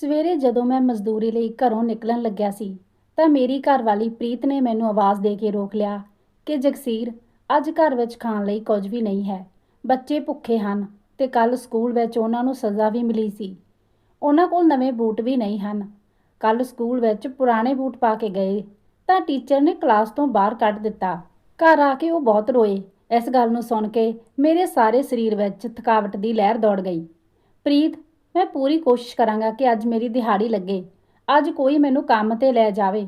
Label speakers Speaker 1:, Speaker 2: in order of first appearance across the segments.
Speaker 1: ਸਵੇਰੇ ਜਦੋਂ ਮੈਂ ਮਜ਼ਦੂਰੀ ਲਈ ਘਰੋਂ ਨਿਕਲਣ ਲੱਗਿਆ ਸੀ, ਤਾਂ ਮੇਰੀ ਘਰਵਾਲੀ ਪ੍ਰੀਤ ਨੇ ਮੈਨੂੰ ਆਵਾਜ਼ ਦੇ ਕੇ ਰੋਕ ਲਿਆ ਕਿ, ਜਗਸੀਰ, ਅੱਜ ਘਰ ਵਿੱਚ ਖਾਣ ਲਈ ਕੁਝ ਵੀ ਨਹੀਂ ਹੈ। ਬੱਚੇ ਭੁੱਖੇ ਹਨ ਤੇ ਕੱਲ ਸਕੂਲ ਵਿੱਚ ਉਹਨਾਂ ਨੂੰ ਸਜ਼ਾ ਵੀ ਮਿਲੀ ਸੀ। ਉਹਨਾਂ ਕੋਲ ਨਵੇਂ ਬੂਟ ਵੀ ਨਹੀਂ ਹਨ। ਕੱਲ ਸਕੂਲ ਵਿੱਚ ਪੁਰਾਣੇ ਬੂਟ ਪਾ ਕੇ ਗਏ ਤਾਂ ਟੀਚਰ ਨੇ ਕਲਾਸ ਤੋਂ ਬਾਹਰ ਕੱਢ ਦਿੱਤਾ। ਘਰ ਆ ਕੇ ਉਹ ਬਹੁਤ ਰੋਏ। ਇਸ ਗੱਲ ਨੂੰ ਸੁਣ ਕੇ ਮੇਰੇ ਸਾਰੇ ਸਰੀਰ ਵਿੱਚ ਥਕਾਵਟ ਦੀ ਲਹਿਰ ਦੌੜ ਗਈ। ਪ੍ਰੀਤ ਮੈਂ ਪੂਰੀ ਕੋਸ਼ਿਸ਼ ਕਰਾਂਗਾ ਕਿ ਅੱਜ ਮੇਰੀ ਦਿਹਾੜੀ ਲੱਗੇ। ਅੱਜ ਕੋਈ ਮੈਨੂੰ ਕੰਮ ਤੇ ਲੈ ਜਾਵੇ।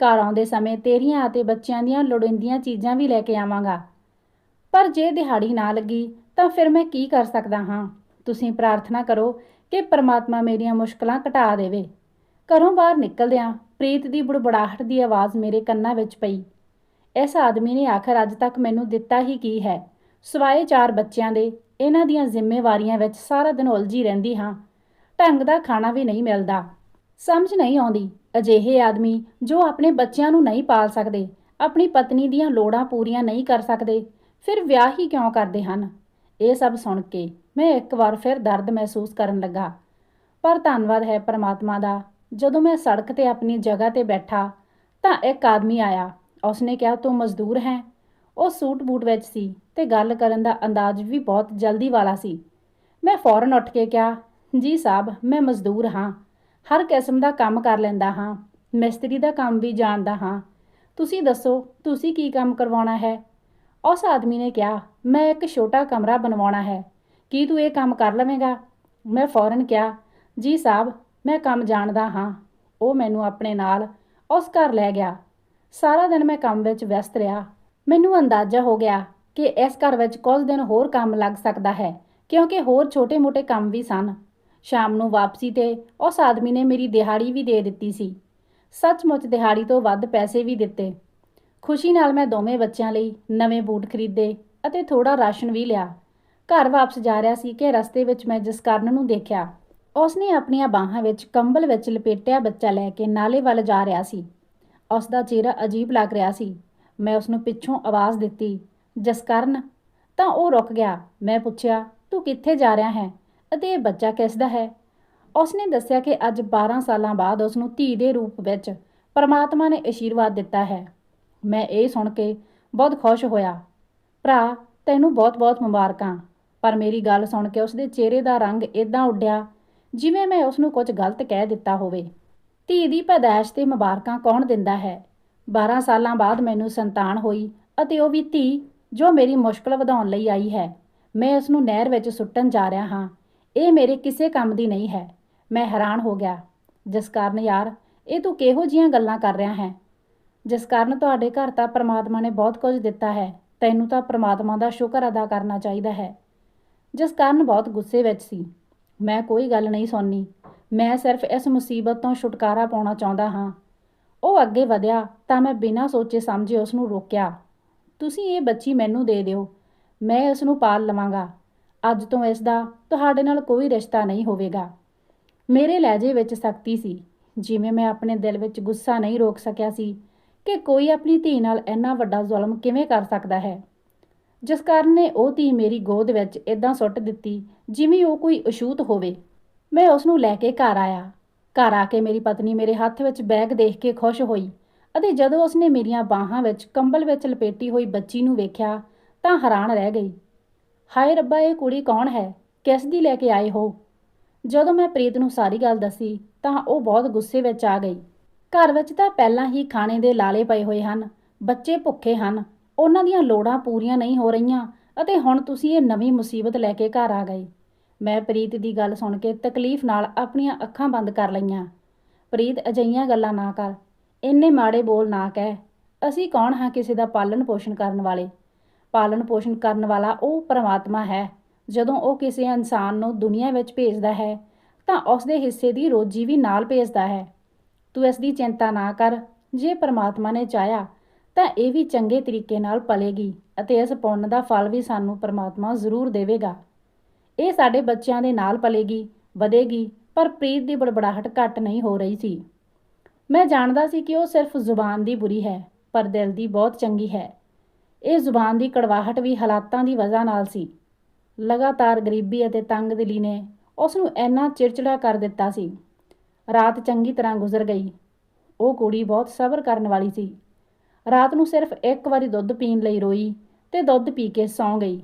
Speaker 1: ਘਰ ਆਉਂਦੇ ਸਮੇਂ ਤੇਰੀਆਂ ਅਤੇ ਬੱਚਿਆਂ ਦੀਆਂ ਲੋੜੀਂਦੀਆਂ ਚੀਜ਼ਾਂ ਵੀ ਲੈ ਕੇ ਆਵਾਂਗਾ। ਪਰ ਜੇ ਦਿਹਾੜੀ ਨਾ ਲੱਗੀ, ਤਾਂ ਫਿਰ ਮੈਂ ਕੀ ਕਰ ਸਕਦਾ ਹਾਂ? ਤੁਸੀਂ ਪ੍ਰਾਰਥਨਾ ਕਰੋ ਕਿ ਪਰਮਾਤਮਾ ਮੇਰੀਆਂ ਮੁਸ਼ਕਲਾਂ ਘਟਾ ਦੇਵੇ। ਘਰੋਂ ਬਾਹਰ ਨਿਕਲਦਿਆਂ ਪ੍ਰੀਤ ਦੀ ਬੁੜਬੜਾਹਟ ਦੀ ਆਵਾਜ਼ ਮੇਰੇ ਕੰਨਾਂ ਵਿੱਚ ਪਈ। ਇਸ ਆਦਮੀ ਨੇ ਆਖਰ ਅੱਜ ਤੱਕ ਮੈਨੂੰ ਦਿੱਤਾ ਹੀ ਕੀ ਹੈ? ਸਵਾਏ ਚਾਰ ਬੱਚਿਆਂ ਦੇ ਇਹਨਾਂ ਦੀਆਂ ਜ਼ਿੰਮੇਵਾਰੀਆਂ ਵਿੱਚ ਸਾਰਾ ਦਿਨ ਉਲਝੀ ਰਹਿੰਦੀ ਹਾਂ। ਢੰਗ ਦਾ ਖਾਣਾ ਵੀ ਨਹੀਂ ਮਿਲਦਾ। ਸਮਝ ਨਹੀਂ ਆਉਂਦੀ। ਅਜਿਹੇ ਆਦਮੀ ਜੋ ਆਪਣੇ ਬੱਚਿਆਂ ਨੂੰ ਨਹੀਂ ਪਾਲ ਸਕਦੇ, ਆਪਣੀ ਪਤਨੀ ਦੀਆਂ ਲੋੜਾਂ ਪੂਰੀਆਂ ਨਹੀਂ ਕਰ ਸਕਦੇ, ਫਿਰ ਵਿਆਹ ਹੀ ਕਿਉਂ ਕਰਦੇ ਹਨ? ਇਹ ਸਭ ਸੁਣ ਕੇ ਮੈਂ ਇੱਕ ਵਾਰ ਫਿਰ ਦਰਦ ਮਹਿਸੂਸ ਕਰਨ ਲੱਗਾ। ਪਰ ਧੰਨਵਾਦ ਹੈ ਪਰਮਾਤਮਾ ਦਾ, ਜਦੋਂ ਮੈਂ ਸੜਕ ਤੇ ਆਪਣੀ ਜਗ੍ਹਾ ਤੇ ਬੈਠਾ ਤਾਂ ਇੱਕ ਆਦਮੀ ਆਇਆ। ਉਸਨੇ ਕਿਹਾ, ਤੂੰ ਮਜ਼ਦੂਰ ਹੈ। ਉਹ ਸੂਟ ਬੂਟ ਵਿੱਚ ਸੀ ਤੇ ਗੱਲ ਕਰਨ ਦਾ ਅੰਦਾਜ਼ ਵੀ ਬਹੁਤ ਜਲਦੀ ਵਾਲਾ ਸੀ। ਮੈਂ ਫੌਰਨ ਉੱਠ ਕੇ ਕਿਹਾ, ਜੀ ਸਾਹਿਬ, ਮੈਂ ਮਜ਼ਦੂਰ ਹਾਂ। ਹਰ ਕਿਸਮ ਦਾ ਕੰਮ ਕਰ ਲੈਂਦਾ ਹਾਂ। ਮਿਸਤਰੀ ਦਾ ਕੰਮ ਵੀ ਜਾਣਦਾ ਹਾਂ। ਤੁਸੀਂ ਦੱਸੋ, ਤੁਸੀਂ ਕੀ ਕੰਮ ਕਰਵਾਉਣਾ ਹੈ? ਉਸ ਆਦਮੀ ਨੇ ਕਿਹਾ, ਮੈਂ ਇੱਕ ਛੋਟਾ ਕਮਰਾ ਬਣਵਾਉਣਾ ਹੈ। ਕੀ ਤੂੰ ਇਹ ਕੰਮ ਕਰ ਲਵੇਂਗਾ? ਮੈਂ ਫੌਰਨ ਕਿਹਾ, ਜੀ ਸਾਹਿਬ, ਮੈਂ ਕੰਮ ਜਾਣਦਾ ਹਾਂ। ਉਹ ਮੈਨੂੰ ਆਪਣੇ ਨਾਲ ਉਸ ਘਰ ਲੈ ਗਿਆ। ਸਾਰਾ ਦਿਨ ਮੈਂ ਕੰਮ ਵਿੱਚ ਵਿਅਸਤ ਰਿਹਾ। ਮੈਨੂੰ ਅੰਦਾਜ਼ਾ ਹੋ ਗਿਆ ਕਿ ਇਸ ਘਰ ਵਿੱਚ ਕੁਝ ਦਿਨ ਹੋਰ ਕੰਮ ਲੱਗ ਸਕਦਾ ਹੈ, ਕਿਉਂਕਿ ਹੋਰ ਛੋਟੇ-ਮੋਟੇ ਕੰਮ ਵੀ ਸਨ। ਸ਼ਾਮ ਨੂੰ ਵਾਪਸੀ ਤੇ ਉਸ ਆਦਮੀ ਨੇ ਮੇਰੀ ਦਿਹਾੜੀ ਵੀ ਦੇ ਦਿੱਤੀ ਸੀ। ਸੱਚਮੁੱਚ ਦਿਹਾੜੀ ਤੋਂ ਵੱਧ ਪੈਸੇ ਵੀ ਦਿੱਤੇ। ਖੁਸ਼ੀ ਨਾਲ ਮੈਂ ਦੋਵੇਂ ਬੱਚਿਆਂ ਲਈ ਨਵੇਂ ਬੂਟ ਖਰੀਦੇ ਅਤੇ ਥੋੜਾ ਰਾਸ਼ਨ ਵੀ ਲਿਆ। ਘਰ ਵਾਪਸ ਜਾ ਰਿਹਾ ਸੀ ਕਿ ਰਸਤੇ ਵਿੱਚ ਮੈਂ ਜਸਕਰਨ ਨੂੰ ਦੇਖਿਆ। ਉਸਨੇ ਆਪਣੀਆਂ ਬਾਹਾਂ ਵਿੱਚ ਕੰਬਲ ਵਿੱਚ ਲਪੇਟਿਆ ਬੱਚਾ ਲੈ ਕੇ ਨਾਲੇ ਵੱਲ ਜਾ ਰਿਹਾ ਸੀ। ਉਸ ਦਾ ਚਿਹਰਾ ਅਜੀਬ ਲੱਗ ਰਿਹਾ ਸੀ। ਮੈਂ ਉਸ ਨੂੰ ਪਿੱਛੋਂ ਆਵਾਜ਼ ਦਿੱਤੀ ਜਸਕਰਨ ਤਾਂ ਉਹ ਰੁਕ ਗਿਆ। ਮੈਂ ਪੁੱਛਿਆ, ਤੂੰ ਕਿੱਥੇ ਜਾ ਰਿਹਾ ਹੈ ਅਤੇ ਇਹ ਬੱਚਾ ਕਿਸ ਦਾ ਹੈ? ਉਸਨੇ ਦੱਸਿਆ ਕਿ ਅੱਜ 12 ਸਾਲਾਂ ਬਾਅਦ ਉਸ ਨੂੰ ਧੀ ਦੇ ਰੂਪ ਵਿੱਚ ਪਰਮਾਤਮਾ ਨੇ ਅਸ਼ੀਰਵਾਦ ਦਿੱਤਾ ਹੈ। ਮੈਂ ਇਹ ਸੁਣ ਕੇ ਬਹੁਤ ਖੁਸ਼ ਹੋਇਆ। ਭਰਾ, ਤੈਨੂੰ ਬਹੁਤ-ਬਹੁਤ ਮੁਬਾਰਕਾਂ, ਪਰ ਮੇਰੀ ਗੱਲ ਸੁਣ ਕੇ ਉਸਦੇ ਚਿਹਰੇ ਦਾ ਰੰਗ ਇਦਾਂ ਉੱਡਿਆ ਜਿਵੇਂ ਮੈਂ ਉਸ ਨੂੰ ਕੁਝ ਗਲਤ ਕਹਿ ਦਿੱਤਾ ਹੋਵੇ। ਧੀ ਦੀ ਪੈਦਾਇਸ਼ ਤੇ ਮੁਬਾਰਕਾਂ ਕੌਣ ਦਿੰਦਾ ਹੈ? 12 ਸਾਲਾਂ ਬਾਅਦ ਮੈਨੂੰ ਸੰਤਾਨ ਹੋਈ ਅਤੇ ਉਹ ਵੀ ਧੀ ਜੋ ਮੇਰੀ ਮੁਸ਼ਕਲ ਵਧਾਉਣ ਲਈ ਆਈ ਹੈ। ਮੈਂ ਉਸ ਨੂੰ ਨਹਿਰ ਵਿੱਚ ਸੁੱਟਣ ਜਾ ਰਿਹਾ ਹਾਂ। ਇਹ ਮੇਰੇ ਕਿਸੇ ਕੰਮ ਦੀ ਨਹੀਂ ਹੈ। ਮੈਂ ਹੈਰਾਨ ਹੋ ਗਿਆ। ਜਿਸ ਕਾਰਨ ਯਾਰ, ਇਹ ਤੂੰ ਕਿਹੋ ਜੀਆਂ ਗੱਲਾਂ ਕਰ ਰਿਹਾ ਹੈ? ਜਿਸ ਕਾਰਨ ਤੁਹਾਡੇ ਘਰ ਤਾਂ ਪ੍ਰਮਾਤਮਾ ਨੇ ਬਹੁਤ ਕੁਝ ਦਿੱਤਾ ਹੈ। ਤੈਨੂੰ ਤਾਂ ਪ੍ਰਮਾਤਮਾ ਦਾ ਸ਼ੁਕਰ ਅਦਾ ਕਰਨਾ ਚਾਹੀਦਾ ਹੈ। ਜਿਸ ਕਾਰਨ ਬਹੁਤ ਗੁੱਸੇ ਵਿੱਚ ਸੀ। ਮੈਂ ਕੋਈ ਗੱਲ ਨਹੀਂ ਸੁਣਨੀ। ਮੈਂ ਸਿਰਫ ਇਸ ਮੁਸੀਬਤ ਤੋਂ ਛੁਟਕਾਰਾ ਪਾਉਣਾ ਚਾਹੁੰਦਾ ਹਾਂ। ਉਹ ਅੱਗੇ ਵਧਿਆ ਤਾਂ ਮੈਂ ਬਿਨਾਂ ਸੋਚੇ ਸਮਝੇ ਉਸ ਨੂੰ ਰੋਕਿਆ, ਤੁਸੀਂ ਇਹ ਬੱਚੀ ਮੈਨੂੰ ਦੇ ਦਿਓ, ਮੈਂ ਇਸ ਨੂੰ ਪਾਲ ਲਵਾਂਗਾ। ਅੱਜ ਤੋਂ ਇਸ ਦਾ ਤੁਹਾਡੇ ਨਾਲ ਕੋਈ ਰਿਸ਼ਤਾ ਨਹੀਂ ਹੋਵੇਗਾ। ਮੇਰੇ ਲਹਿਜੇ ਵਿੱਚ ਸਖਤੀ ਸੀ, ਜਿਵੇਂ ਮੈਂ ਆਪਣੇ ਦਿਲ ਵਿੱਚ ਗੁੱਸਾ ਨਹੀਂ ਰੋਕ ਸਕਿਆ ਸੀ ਕਿ ਕੋਈ ਆਪਣੀ ਧੀ ਨਾਲ ਇੰਨਾ ਵੱਡਾ ਜ਼ੁਲਮ ਕਿਵੇਂ ਕਰ ਸਕਦਾ ਹੈ। ਜਿਸ ਕਾਰਨ ਨੇ ਉਹ ਧੀ ਮੇਰੀ ਗੋਦ ਵਿੱਚ ਇਦਾਂ ਸੁੱਟ ਦਿੱਤੀ ਜਿਵੇਂ ਉਹ ਕੋਈ ਅਛੂਤ ਹੋਵੇ। ਮੈਂ ਉਸ ਨੂੰ ਲੈ ਕੇ ਘਰ ਆਇਆ ਘਰ ਆ ਕੇ ਮੇਰੀ ਪਤਨੀ ਮੇਰੇ ਹੱਥ ਵਿੱਚ ਬੈਗ ਦੇਖ ਕੇ ਖੁਸ਼ ਹੋਈ ਅਤੇ ਜਦੋਂ ਉਸਨੇ ਮੇਰੀਆਂ ਬਾਹਾਂ ਵਿੱਚ ਕੰਬਲ ਵਿੱਚ ਲਪੇਟੀ ਹੋਈ ਬੱਚੀ ਨੂੰ ਵੇਖਿਆ ਤਾਂ ਹੈਰਾਨ ਰਹਿ ਗਈ। ਹਾਏ ਰੱਬਾ, ਇਹ ਕੁੜੀ ਕੌਣ ਹੈ? ਕਿਸ ਦੀ ਲੈ ਕੇ ਆਏ ਹੋ? ਜਦੋਂ ਮੈਂ ਪ੍ਰੀਤ ਨੂੰ ਸਾਰੀ ਗੱਲ ਦੱਸੀ ਤਾਂ ਉਹ ਬਹੁਤ ਗੁੱਸੇ ਵਿੱਚ ਆ ਗਈ। ਘਰ ਵਿੱਚ ਤਾਂ ਪਹਿਲਾਂ ਹੀ ਖਾਣੇ ਦੇ ਲਾਲੇ ਪਏ ਹੋਏ ਹਨ, ਬੱਚੇ ਭੁੱਖੇ ਹਨ, ਉਹਨਾਂ ਦੀਆਂ ਲੋੜਾਂ ਪੂਰੀਆਂ ਨਹੀਂ ਹੋ ਰਹੀਆਂ ਅਤੇ ਹੁਣ ਤੁਸੀਂ ਇਹ ਨਵੀਂ ਮੁਸੀਬਤ ਲੈ ਕੇ ਘਰ ਆ ਗਏ। ਮੈਂ ਪ੍ਰੀਤ ਦੀ ਗੱਲ ਸੁਣ ਕੇ ਤਕਲੀਫ ਨਾਲ ਆਪਣੀਆਂ ਅੱਖਾਂ ਬੰਦ ਕਰ ਲਈਆਂ। ਪ੍ਰੀਤ ਅਜਈਆਂ ਗੱਲਾਂ ਨਾ ਕਰ। ਇੰਨੇ ਮਾੜੇ ਬੋਲ ਨਾ ਕਹਿ। ਅਸੀਂ ਕੌਣ ਹਾਂ ਕਿਸੇ ਦਾ ਪਾਲਣ ਪੋਸ਼ਣ ਕਰਨ ਵਾਲੇ? ਪਾਲਣ ਪੋਸ਼ਣ ਕਰਨ ਵਾਲਾ ਉਹ ਪਰਮਾਤਮਾ ਹੈ। ਜਦੋਂ ਉਹ ਕਿਸੇ ਇਨਸਾਨ ਨੂੰ ਦੁਨੀਆ ਵਿੱਚ ਭੇਜਦਾ ਹੈ, ਤਾਂ ਉਸ ਦੇ ਹਿੱਸੇ ਦੀ ਰੋਜੀ ਵੀ ਨਾਲ ਭੇਜਦਾ ਹੈ। ਤੂੰ ਇਸ ਦੀ ਚਿੰਤਾ ਨਾ ਕਰ। ਜੇ ਪਰਮਾਤਮਾ ਨੇ ਚਾਹਿਆ, ਤਾਂ ਇਹ ਵੀ ਚੰਗੇ ਤਰੀਕੇ ਨਾਲ ਪਲੇਗੀ ਅਤੇ ਇਸ ਪੁੰਨ ਦਾ ਫਲ ਵੀ ਸਾਨੂੰ ਪਰਮਾਤਮਾ ਜ਼ਰੂਰ ਦੇਵੇਗਾ। ਇਹ ਸਾਡੇ ਬੱਚਿਆਂ ਦੇ ਨਾਲ ਪਲੇਗੀ, ਵਧੇਗੀ, ਪਰ ਪ੍ਰੀਤ ਦੀ ਬੜਬੜਾਹਟ ਘੱਟ ਨਹੀਂ ਹੋ ਰਹੀ ਸੀ। ਮੈਂ ਜਾਣਦਾ ਸੀ ਕਿ ਉਹ ਸਿਰਫ ਜ਼ੁਬਾਨ ਦੀ ਬੁਰੀ ਹੈ, ਪਰ ਦਿਲ ਦੀ ਬਹੁਤ ਚੰਗੀ ਹੈ। ਇਹ ਜ਼ੁਬਾਨ ਦੀ ਕੜਵਾਹਟ ਵੀ ਹਾਲਾਤਾਂ ਦੀ ਵਜ੍ਹਾ ਨਾਲ ਸੀ। ਲਗਾਤਾਰ ਗਰੀਬੀ ਅਤੇ ਤੰਗ ਦਿਲੀ ਨੇ ਉਸ ਨੂੰ ਇੰਨਾ ਚਿੜਚਿੜਾ ਕਰ ਦਿੱਤਾ ਸੀ। ਰਾਤ ਚੰਗੀ ਤਰ੍ਹਾਂ ਗੁਜ਼ਰ ਗਈ। ਉਹ ਕੁੜੀ ਬਹੁਤ ਸਬਰ ਕਰਨ ਵਾਲੀ ਸੀ। ਰਾਤ ਨੂੰ ਸਿਰਫ ਇੱਕ ਵਾਰੀ ਦੁੱਧ ਪੀਣ ਲਈ ਰੋਈ ਤੇ ਦੁੱਧ ਪੀ ਕੇ ਸੌਂ ਗਈ।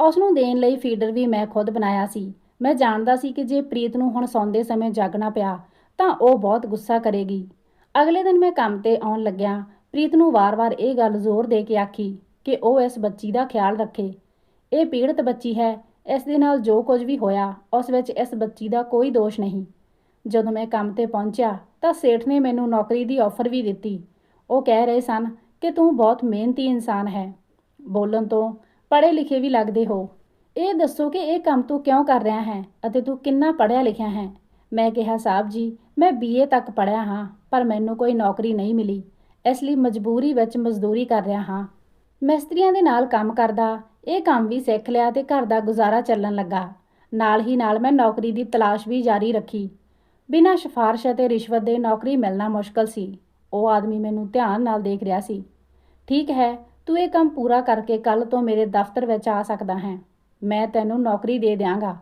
Speaker 1: ਉਸ ਨੂੰ ਦੇਣ ਲਈ ਫੀਡਰ ਵੀ ਮੈਂ ਖੁਦ ਬਣਾਇਆ ਸੀ। ਮੈਂ ਜਾਣਦਾ ਸੀ ਕਿ ਜੇ ਪ੍ਰੀਤ ਨੂੰ ਹੁਣ ਸੌਂਦੇ ਸਮੇਂ ਜਾਗਣਾ ਪਿਆ, ਤਾਂ ਉਹ ਬਹੁਤ ਗੁੱਸਾ ਕਰੇਗੀ। ਅਗਲੇ ਦਿਨ ਮੈਂ ਕੰਮ ਤੇ ਆਉਣ ਲੱਗਿਆ, ਪ੍ਰੀਤ ਨੂੰ ਵਾਰ-ਵਾਰ ਇਹ ਗੱਲ ਜ਼ੋਰ ਦੇ ਕੇ ਆਖੀ ਕਿ ਉਹ ਇਸ ਬੱਚੀ ਦਾ ਖਿਆਲ ਰੱਖੇ। ਇਹ ਪੀੜਤ ਬੱਚੀ ਹੈ, ਇਸ ਦੇ ਨਾਲ ਜੋ ਕੁਝ ਵੀ ਹੋਇਆ, ਉਸ ਵਿੱਚ ਇਸ ਬੱਚੀ ਦਾ ਕੋਈ ਦੋਸ਼ ਨਹੀਂ। ਜਦੋਂ ਮੈਂ ਕੰਮ ਤੇ ਪਹੁੰਚਿਆ, ਤਾਂ ਸੇਠ ਨੇ ਮੈਨੂੰ ਨੌਕਰੀ ਦੀ ਆਫਰ ਵੀ ਦਿੱਤੀ। ਉਹ ਕਹਿ ਰਹੇ ਸਨ ਕਿ ਤੂੰ ਬਹੁਤ ਮਿਹਨਤੀ ਇਨਸਾਨ ਹੈ। ਬੋਲਣ ਤੋਂ ਪੜ੍ਹੇ ਲਿਖੇ ਵੀ ਲੱਗਦੇ ਹੋ। ਇਹ ਦੱਸੋ ਕਿ ਇਹ ਕੰਮ ਤੂੰ ਕਿਉਂ ਕਰ ਰਿਹਾ ਹੈ ਅਤੇ ਤੂੰ ਕਿੰਨਾ ਪੜ੍ਹਿਆ ਲਿਖਿਆ ਹੈ? ਮੈਂ ਕਿਹਾ ਸਾਹਿਬ ਜੀ, ਮੈਂ ਬੀਏ ਤੱਕ ਪੜ੍ਹਿਆ ਹਾਂ, ਪਰ ਮੈਨੂੰ ਕੋਈ ਨੌਕਰੀ ਨਹੀਂ ਮਿਲੀ। ਇਸ ਲਈ ਮਜਬੂਰੀ ਵਿੱਚ ਮਜ਼ਦੂਰੀ ਕਰ ਰਿਹਾ ਹਾਂ। ਮਿਸਤਰੀਆਂ ਦੇ ਨਾਲ ਕੰਮ ਕਰਦਾ, ਇਹ ਕੰਮ ਵੀ ਸਿੱਖ ਲਿਆ ਤੇ ਘਰ ਦਾ ਗੁਜ਼ਾਰਾ ਚੱਲਣ ਲੱਗਾ। ਨਾਲ ਹੀ ਨਾਲ ਮੈਂ ਨੌਕਰੀ ਦੀ ਤਲਾਸ਼ ਵੀ ਜਾਰੀ ਰੱਖੀ। ਬਿਨਾਂ ਸਿਫਾਰਿਸ਼ ਅਤੇ ਰਿਸ਼ਵਤ ਦੇ ਨੌਕਰੀ ਮਿਲਣਾ ਮੁਸ਼ਕਲ ਸੀ। ਉਹ ਆਦਮੀ ਮੈਨੂੰ ਧਿਆਨ ਨਾਲ ਦੇਖ ਰਿਹਾ ਸੀ। ਠੀਕ ਹੈ ਤੂੰ ਇਹ ਕੰਮ ਪੂਰਾ ਕਰਕੇ ਕੱਲ ਤੋਂ ਮੇਰੇ ਦਫ਼ਤਰ ਵਿੱਚ ਆ ਸਕਦਾ ਹੈ। ਮੈਂ ਤੈਨੂੰ ਨੌਕਰੀ ਦੇ ਦਿਆਂਗਾ।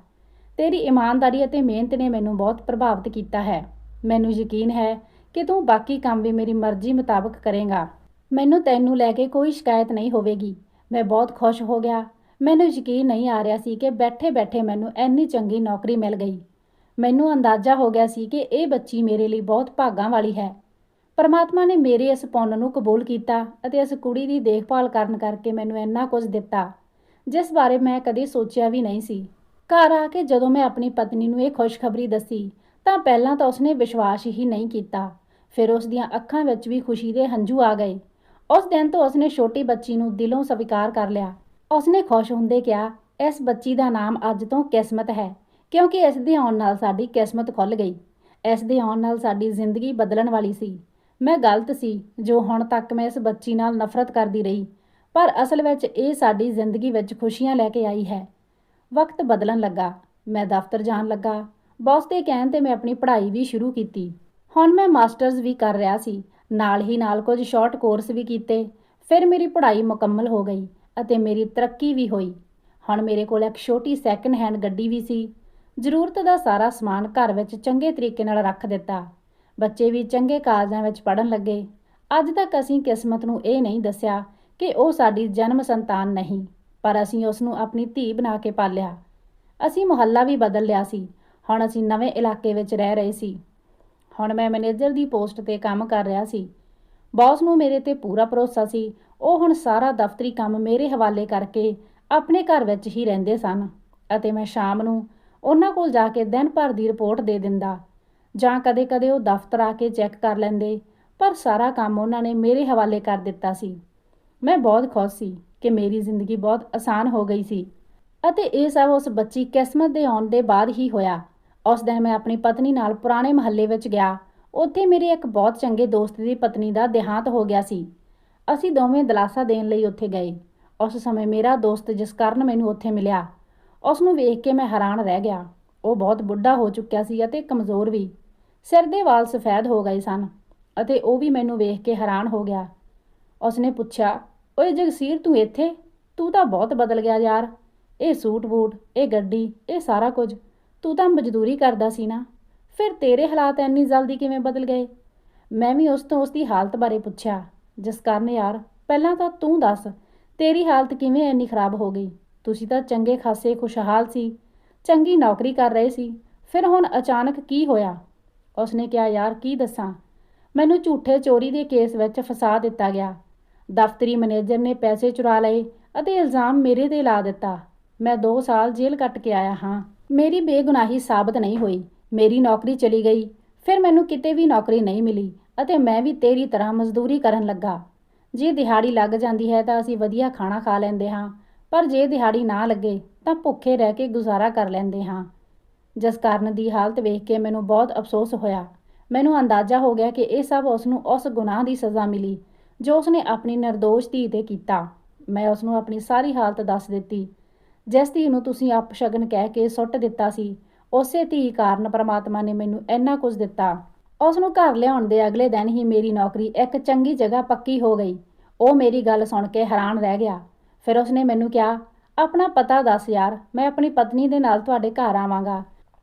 Speaker 1: ਤੇਰੀ ਇਮਾਨਦਾਰੀ ਅਤੇ ਮਿਹਨਤ ਨੇ ਮੈਨੂੰ ਬਹੁਤ ਪ੍ਰਭਾਵਿਤ ਕੀਤਾ ਹੈ। ਮੈਨੂੰ ਯਕੀਨ ਹੈ ਕਿ ਤੂੰ ਬਾਕੀ ਕੰਮ ਵੀ ਮੇਰੀ ਮਰਜ਼ੀ ਮੁਤਾਬਕ ਕਰੇਗਾ। ਮੈਨੂੰ ਤੈਨੂੰ ਲੈ ਕੇ ਕੋਈ ਸ਼ਿਕਾਇਤ ਨਹੀਂ ਹੋਵੇਗੀ। ਮੈਂ ਬਹੁਤ ਖੁਸ਼ ਹੋ ਗਿਆ। ਮੈਨੂੰ ਯਕੀਨ ਨਹੀਂ ਆ ਰਿਹਾ ਸੀ ਕਿ ਬੈਠੇ-ਬੈਠੇ ਮੈਨੂੰ ਇੰਨੀ ਚੰਗੀ ਨੌਕਰੀ ਮਿਲ ਗਈ। ਮੈਨੂੰ ਅੰਦਾਜ਼ਾ ਹੋ ਗਿਆ ਸੀ ਕਿ ਇਹ ਬੱਚੀ ਮੇਰੇ ਲਈ ਬਹੁਤ ਭਾਗਾਂ ਵਾਲੀ ਹੈ। ਪਰਮਾਤਮਾ ਨੇ ਮੇਰੇ ਇਸ ਪੁੰਨ ਨੂੰ ਕਬੂਲ ਕੀਤਾ ਅਤੇ ਇਸ ਕੁੜੀ ਦੀ ਦੇਖਭਾਲ ਕਰਨ ਕਰਕੇ ਮੈਨੂੰ ਇੰਨਾ ਕੁਝ ਦਿੱਤਾ, ਜਿਸ ਬਾਰੇ ਮੈਂ ਕਦੇ ਸੋਚਿਆ ਵੀ ਨਹੀਂ ਸੀ। ਘਰ ਆ ਕੇ ਜਦੋਂ ਮੈਂ ਆਪਣੀ ਪਤਨੀ ਨੂੰ ਇਹ ਖੁਸ਼ਖਬਰੀ ਦੱਸੀ, ਤਾਂ ਪਹਿਲਾਂ ਤਾਂ ਉਸਨੇ ਵਿਸ਼ਵਾਸ ਹੀ ਨਹੀਂ ਕੀਤਾ। ਫਿਰ ਉਸ ਦੀਆਂ ਅੱਖਾਂ ਵਿੱਚ ਵੀ ਖੁਸ਼ੀ ਦੇ ਹੰਝੂ ਆ ਗਏ। ਉਸ ਦਿਨ ਤੋਂ ਉਸਨੇ ਛੋਟੀ ਬੱਚੀ ਨੂੰ ਦਿਲੋਂ ਸਵੀਕਾਰ ਕਰ ਲਿਆ। ਉਸਨੇ ਖੁਸ਼ ਹੁੰਦੇ ਕਿਹਾ, ਇਸ ਬੱਚੀ ਦਾ ਨਾਮ ਅੱਜ ਤੋਂ ਕਿਸਮਤ ਹੈ, ਕਿਉਂਕਿ ਇਸ ਦੇ ਆਉਣ ਨਾਲ ਸਾਡੀ ਕਿਸਮਤ ਖੁੱਲ ਗਈ। ਇਸ ਦੇ ਆਉਣ ਨਾਲ ਸਾਡੀ ਜ਼ਿੰਦਗੀ ਬਦਲਣ ਵਾਲੀ ਸੀ। ਮੈਂ ਗਲਤ ਸੀ, ਜੋ ਹੁਣ ਤੱਕ ਮੈਂ ਇਸ ਬੱਚੀ ਨਾਲ ਨਫ਼ਰਤ ਕਰਦੀ ਰਹੀ, ਪਰ ਅਸਲ ਵਿੱਚ ਇਹ ਸਾਡੀ ਜ਼ਿੰਦਗੀ ਵਿੱਚ ਖੁਸ਼ੀਆਂ ਲੈ ਕੇ ਆਈ ਹੈ। ਵਕਤ ਬਦਲਣ ਲੱਗਾ, ਮੈਂ ਦਫ਼ਤਰ ਜਾਣ ਲੱਗਾ, ਬੌਸ ਦੇ ਕਹਿਣ ਤੇ ਮੈਂ ਆਪਣੀ ਪੜ੍ਹਾਈ ਵੀ ਸ਼ੁਰੂ ਕੀਤੀ। ਹੁਣ ਮੈਂ ਮਾਸਟਰਜ਼ ਵੀ ਕਰ ਰਿਹਾ ਸੀ, ਨਾਲ ਹੀ ਨਾਲ ਕੁਝ ਸ਼ਾਰਟ ਕੋਰਸ ਵੀ ਕੀਤੇ, ਫਿਰ ਮੇਰੀ ਪੜ੍ਹਾਈ ਮੁਕੰਮਲ ਹੋ ਗਈ ਅਤੇ ਮੇਰੀ ਤਰੱਕੀ ਵੀ ਹੋਈ। ਹੁਣ ਮੇਰੇ ਕੋਲ ਇੱਕ ਛੋਟੀ ਸੈਕੰਡ ਹੈਂਡ ਗੱਡੀ ਵੀ ਸੀ, ਜ਼ਰੂਰਤ ਦਾ ਸਾਰਾ ਸਮਾਨ ਘਰ ਵਿੱਚ ਚੰਗੇ ਤਰੀਕੇ ਨਾਲ ਰੱਖ ਦਿੱਤਾ। ਬੱਚੇ ਵੀ ਚੰਗੇ ਕਾਲਜਾਂ ਵਿੱਚ ਪੜਨ ਲੱਗੇ। ਅੱਜ ਤੱਕ ਅਸੀਂ ਕਿਸਮਤ ਨੂੰ ਇਹ ਨਹੀਂ ਦੱਸਿਆ ਕਿ ਉਹ ਸਾਡੀ ਜਨਮ ਸੰਤਾਨ ਨਹੀਂ, ਪਰ ਅਸੀਂ ਉਸ ਨੂੰ ਆਪਣੀ ਧੀ ਬਣਾ ਕੇ ਪਾਲਿਆ। ਅਸੀਂ ਮੁਹੱਲਾ ਵੀ ਬਦਲ ਲਿਆ ਸੀ। ਹੁਣ ਅਸੀਂ ਨਵੇਂ ਇਲਾਕੇ ਵਿੱਚ ਰਹਿ ਰਹੇ ਸੀ। ਹੁਣ ਮੈਂ ਮੈਨੇਜਰ ਦੀ ਪੋਸਟ ਤੇ ਕੰਮ ਕਰ ਰਿਹਾ ਸੀ। ਬੌਸ ਨੂੰ ਮੇਰੇ ਤੇ ਪੂਰਾ ਭਰੋਸਾ ਸੀ। ਉਹ ਹੁਣ ਸਾਰਾ ਦਫ਼ਤਰੀ ਕੰਮ ਮੇਰੇ ਹਵਾਲੇ ਕਰਕੇ ਆਪਣੇ ਘਰ ਵਿੱਚ ਹੀ ਰਹਿੰਦੇ ਸਨ। ਅਤੇ ਮੈਂ ਸ਼ਾਮ ਨੂੰ ਉਹਨਾਂ ਕੋਲ ਜਾ ਕੇ ਦਿਨ ਭਰ ਦੀ ਰਿਪੋਰਟ ਦੇ ਦਿੰਦਾ। ਜਾਂ ਕਦੇ-ਕਦੇ ਉਹ ਦਫ਼ਤਰ ਆ ਕੇ ਚੈੱਕ ਕਰ ਲੈਂਦੇ, ਪਰ ਸਾਰਾ ਕੰਮ ਉਹਨਾਂ ਨੇ ਮੇਰੇ ਹਵਾਲੇ ਕਰ ਦਿੱਤਾ ਸੀ। ਮੈਂ ਬਹੁਤ ਖੁਸ਼ ਸੀ ਕਿ ਮੇਰੀ ਜ਼ਿੰਦਗੀ ਬਹੁਤ ਆਸਾਨ ਹੋ ਗਈ ਸੀ ਅਤੇ ਇਹ ਸਭ ਉਸ ਬੱਚੀ ਕਿਸਮਤ ਦੇ ਆਉਣ ਦੇ ਬਾਅਦ ਹੀ ਹੋਇਆ। ਉਸ ਦਿਨ ਮੈਂ ਆਪਣੀ ਪਤਨੀ ਨਾਲ ਪੁਰਾਣੇ ਮਹੱਲੇ ਵਿੱਚ ਗਿਆ। ਉੱਥੇ ਮੇਰੇ ਇੱਕ ਬਹੁਤ ਚੰਗੇ ਦੋਸਤ ਦੀ ਪਤਨੀ ਦਾ ਦੇਹਾਂਤ ਹੋ ਗਿਆ ਸੀ। ਅਸੀਂ ਦੋਵੇਂ ਦਲਾਸਾ ਦੇਣ ਲਈ ਉੱਥੇ ਗਏ। ਉਸ ਸਮੇਂ ਮੇਰਾ ਦੋਸਤ ਜਿਸ ਕਾਰਨ ਮੈਨੂੰ ਉੱਥੇ ਮਿਲਿਆ। ਉਸ ਨੂੰ ਵੇਖ ਕੇ ਮੈਂ ਹੈਰਾਨ ਰਹਿ ਗਿਆ। ਉਹ ਬਹੁਤ ਬੁੱਢਾ ਹੋ ਚੁੱਕਿਆ ਸੀ ਅਤੇ ਕਮਜ਼ੋਰ ਵੀ। ਸਿਰ ਦੇ ਵਾਲ ਸਫੈਦ ਹੋ ਗਏ ਸਨ ਅਤੇ ਉਹ ਵੀ ਮੈਨੂੰ ਵੇਖ ਕੇ ਹੈਰਾਨ ਹੋ ਗਿਆ। ਉਸਨੇ ਪੁੱਛਿਆ, ਓਏ ਜਗਸੀਰ, ਤੂੰ ਇੱਥੇ? ਤੂੰ ਤਾਂ ਬਹੁਤ ਬਦਲ ਗਿਆ ਯਾਰ। ਇਹ ਸੂਟ ਬੂਟ, ਇਹ ਗੱਡੀ, ਇਹ ਸਾਰਾ ਕੁਝ। ਤੂੰ ਤਾਂ ਮਜ਼ਦੂਰੀ ਕਰਦਾ ਸੀ ਨਾ। ਫਿਰ ਤੇਰੇ ਹਾਲਾਤ ਇੰਨੀ ਜਲਦੀ ਕਿਵੇਂ ਬਦਲ ਗਏ? ਮੈਂ ਵੀ ਉਸ ਤੋਂ ਉਸ ਦੀ ਹਾਲਤ ਬਾਰੇ ਪੁੱਛਿਆ, ਜਿਸ ਕਾਰਨ ਯਾਰ, ਪਹਿਲਾਂ ਤਾਂ ਤੂੰ ਦੱਸ, ਤੇਰੀ ਹਾਲਤ ਕਿਵੇਂ ਇੰਨੀ ਖਰਾਬ ਹੋ ਗਈ? ਤੁਸੀਂ ਤਾਂ ਚੰਗੇ ਖਾਸੇ ਖੁਸ਼ਹਾਲ ਸੀ, ਚੰਗੀ ਨੌਕਰੀ ਕਰ ਰਹੇ ਸੀ। ਫਿਰ ਹੁਣ ਅਚਾਨਕ ਕੀ ਹੋਇਆ? ਉਸਨੇ ਕਿਹਾ, ਯਾਰ, ਕੀ ਦੱਸਾਂ? ਮੈਨੂੰ ਝੂਠੇ ਚੋਰੀ ਦੇ ਕੇਸ ਵਿੱਚ ਫਸਾ ਦਿੱਤਾ ਗਿਆ। ਦਫ਼ਤਰੀ ਮੈਨੇਜਰ ਨੇ ਪੈਸੇ ਚੁਰਾ ਲਏ ਅਤੇ ਇਲਜ਼ਾਮ ਮੇਰੇ ਤੇ ਲਾ ਦਿੱਤਾ। ਮੈਂ 2 ਸਾਲ ਜੇਲ੍ਹ ਕੱਟ ਕੇ ਆਇਆ ਹਾਂ। ਮੇਰੀ ਬੇਗੁਨਾਹੀ ਸਾਬਤ ਨਹੀਂ ਹੋਈ। ਮੇਰੀ ਨੌਕਰੀ ਚਲੀ ਗਈ। ਫਿਰ ਮੈਨੂੰ ਕਿਤੇ ਵੀ ਨੌਕਰੀ ਨਹੀਂ ਮਿਲੀ ਅਤੇ ਮੈਂ ਵੀ ਤੇਰੀ ਤਰ੍ਹਾਂ ਮਜ਼ਦੂਰੀ ਕਰਨ ਲੱਗਾ। ਜੇ ਦਿਹਾੜੀ ਲੱਗ ਜਾਂਦੀ ਹੈ ਤਾਂ ਅਸੀਂ ਵਧੀਆ ਖਾਣਾ ਖਾ ਲੈਂਦੇ ਹਾਂ, ਪਰ ਜੇ ਦਿਹਾੜੀ ਨਾ ਲੱਗੇ ਤਾਂ ਭੁੱਖੇ ਰਹਿ ਕੇ ਗੁਜ਼ਾਰਾ ਕਰ ਲੈਂਦੇ ਹਾਂ। ਜਿਸ ਕਾਰਨ ਦੀ ਹਾਲਤ ਵੇਖ ਕੇ ਮੈਨੂੰ ਬਹੁਤ ਅਫਸੋਸ ਹੋਇਆ। ਮੈਨੂੰ ਅੰਦਾਜ਼ਾ ਹੋ ਗਿਆ ਕਿ ਇਹ ਸਭ ਉਸ ਨੂੰ ਉਸ ਗੁਨਾਹ ਦੀ ਸਜ਼ਾ ਮਿਲੀ, ਜੋ ਉਸਨੇ ਆਪਣੀ નિર્ਦੋਸ਼ ਧੀ ਤੇ ਕੀਤਾ। ਮੈਂ ਉਸ ਨੂੰ ਆਪਣੀ ਸਾਰੀ ਹਾਲਤ ਦੱਸ ਦਿੱਤੀ। ਜਿਸ ਧੀ ਨੂੰ ਤੁਸੀਂ ਅਪਸ਼ਗਨ ਕਹਿ ਕੇ ਸੁੱਟ ਦਿੱਤਾ ਸੀ, ਉਸੇ ਧੀ ਕਾਰਨ ਪ੍ਰਮਾਤਮਾ ਨੇ ਮੈਨੂੰ ਇੰਨਾ ਕੁਝ ਦਿੱਤਾ। ਉਸ ਨੂੰ ਘਰ ਲਿਆਉਣ ਦੇ ਅਗਲੇ ਦਿਨ ਹੀ ਮੇਰੀ ਨੌਕਰੀ ਇੱਕ ਚੰਗੀ ਜਗ੍ਹਾ ਪੱਕੀ ਹੋ ਗਈ। ਉਹ ਮੇਰੀ ਗੱਲ ਸੁਣ ਕੇ ਹੈਰਾਨ ਰਹਿ ਗਿਆ। ਫਿਰ ਉਸਨੇ ਮੈਨੂੰ ਕਿਹਾ, ਆਪਣਾ ਪਤਾ ਦੱਸ ਯਾਰ, ਮੈਂ ਆਪਣੀ ਪਤਨੀ ਦੇ ਨਾਲ ਤੁਹਾਡੇ ਘਰ ਆਵਾਂਗਾ।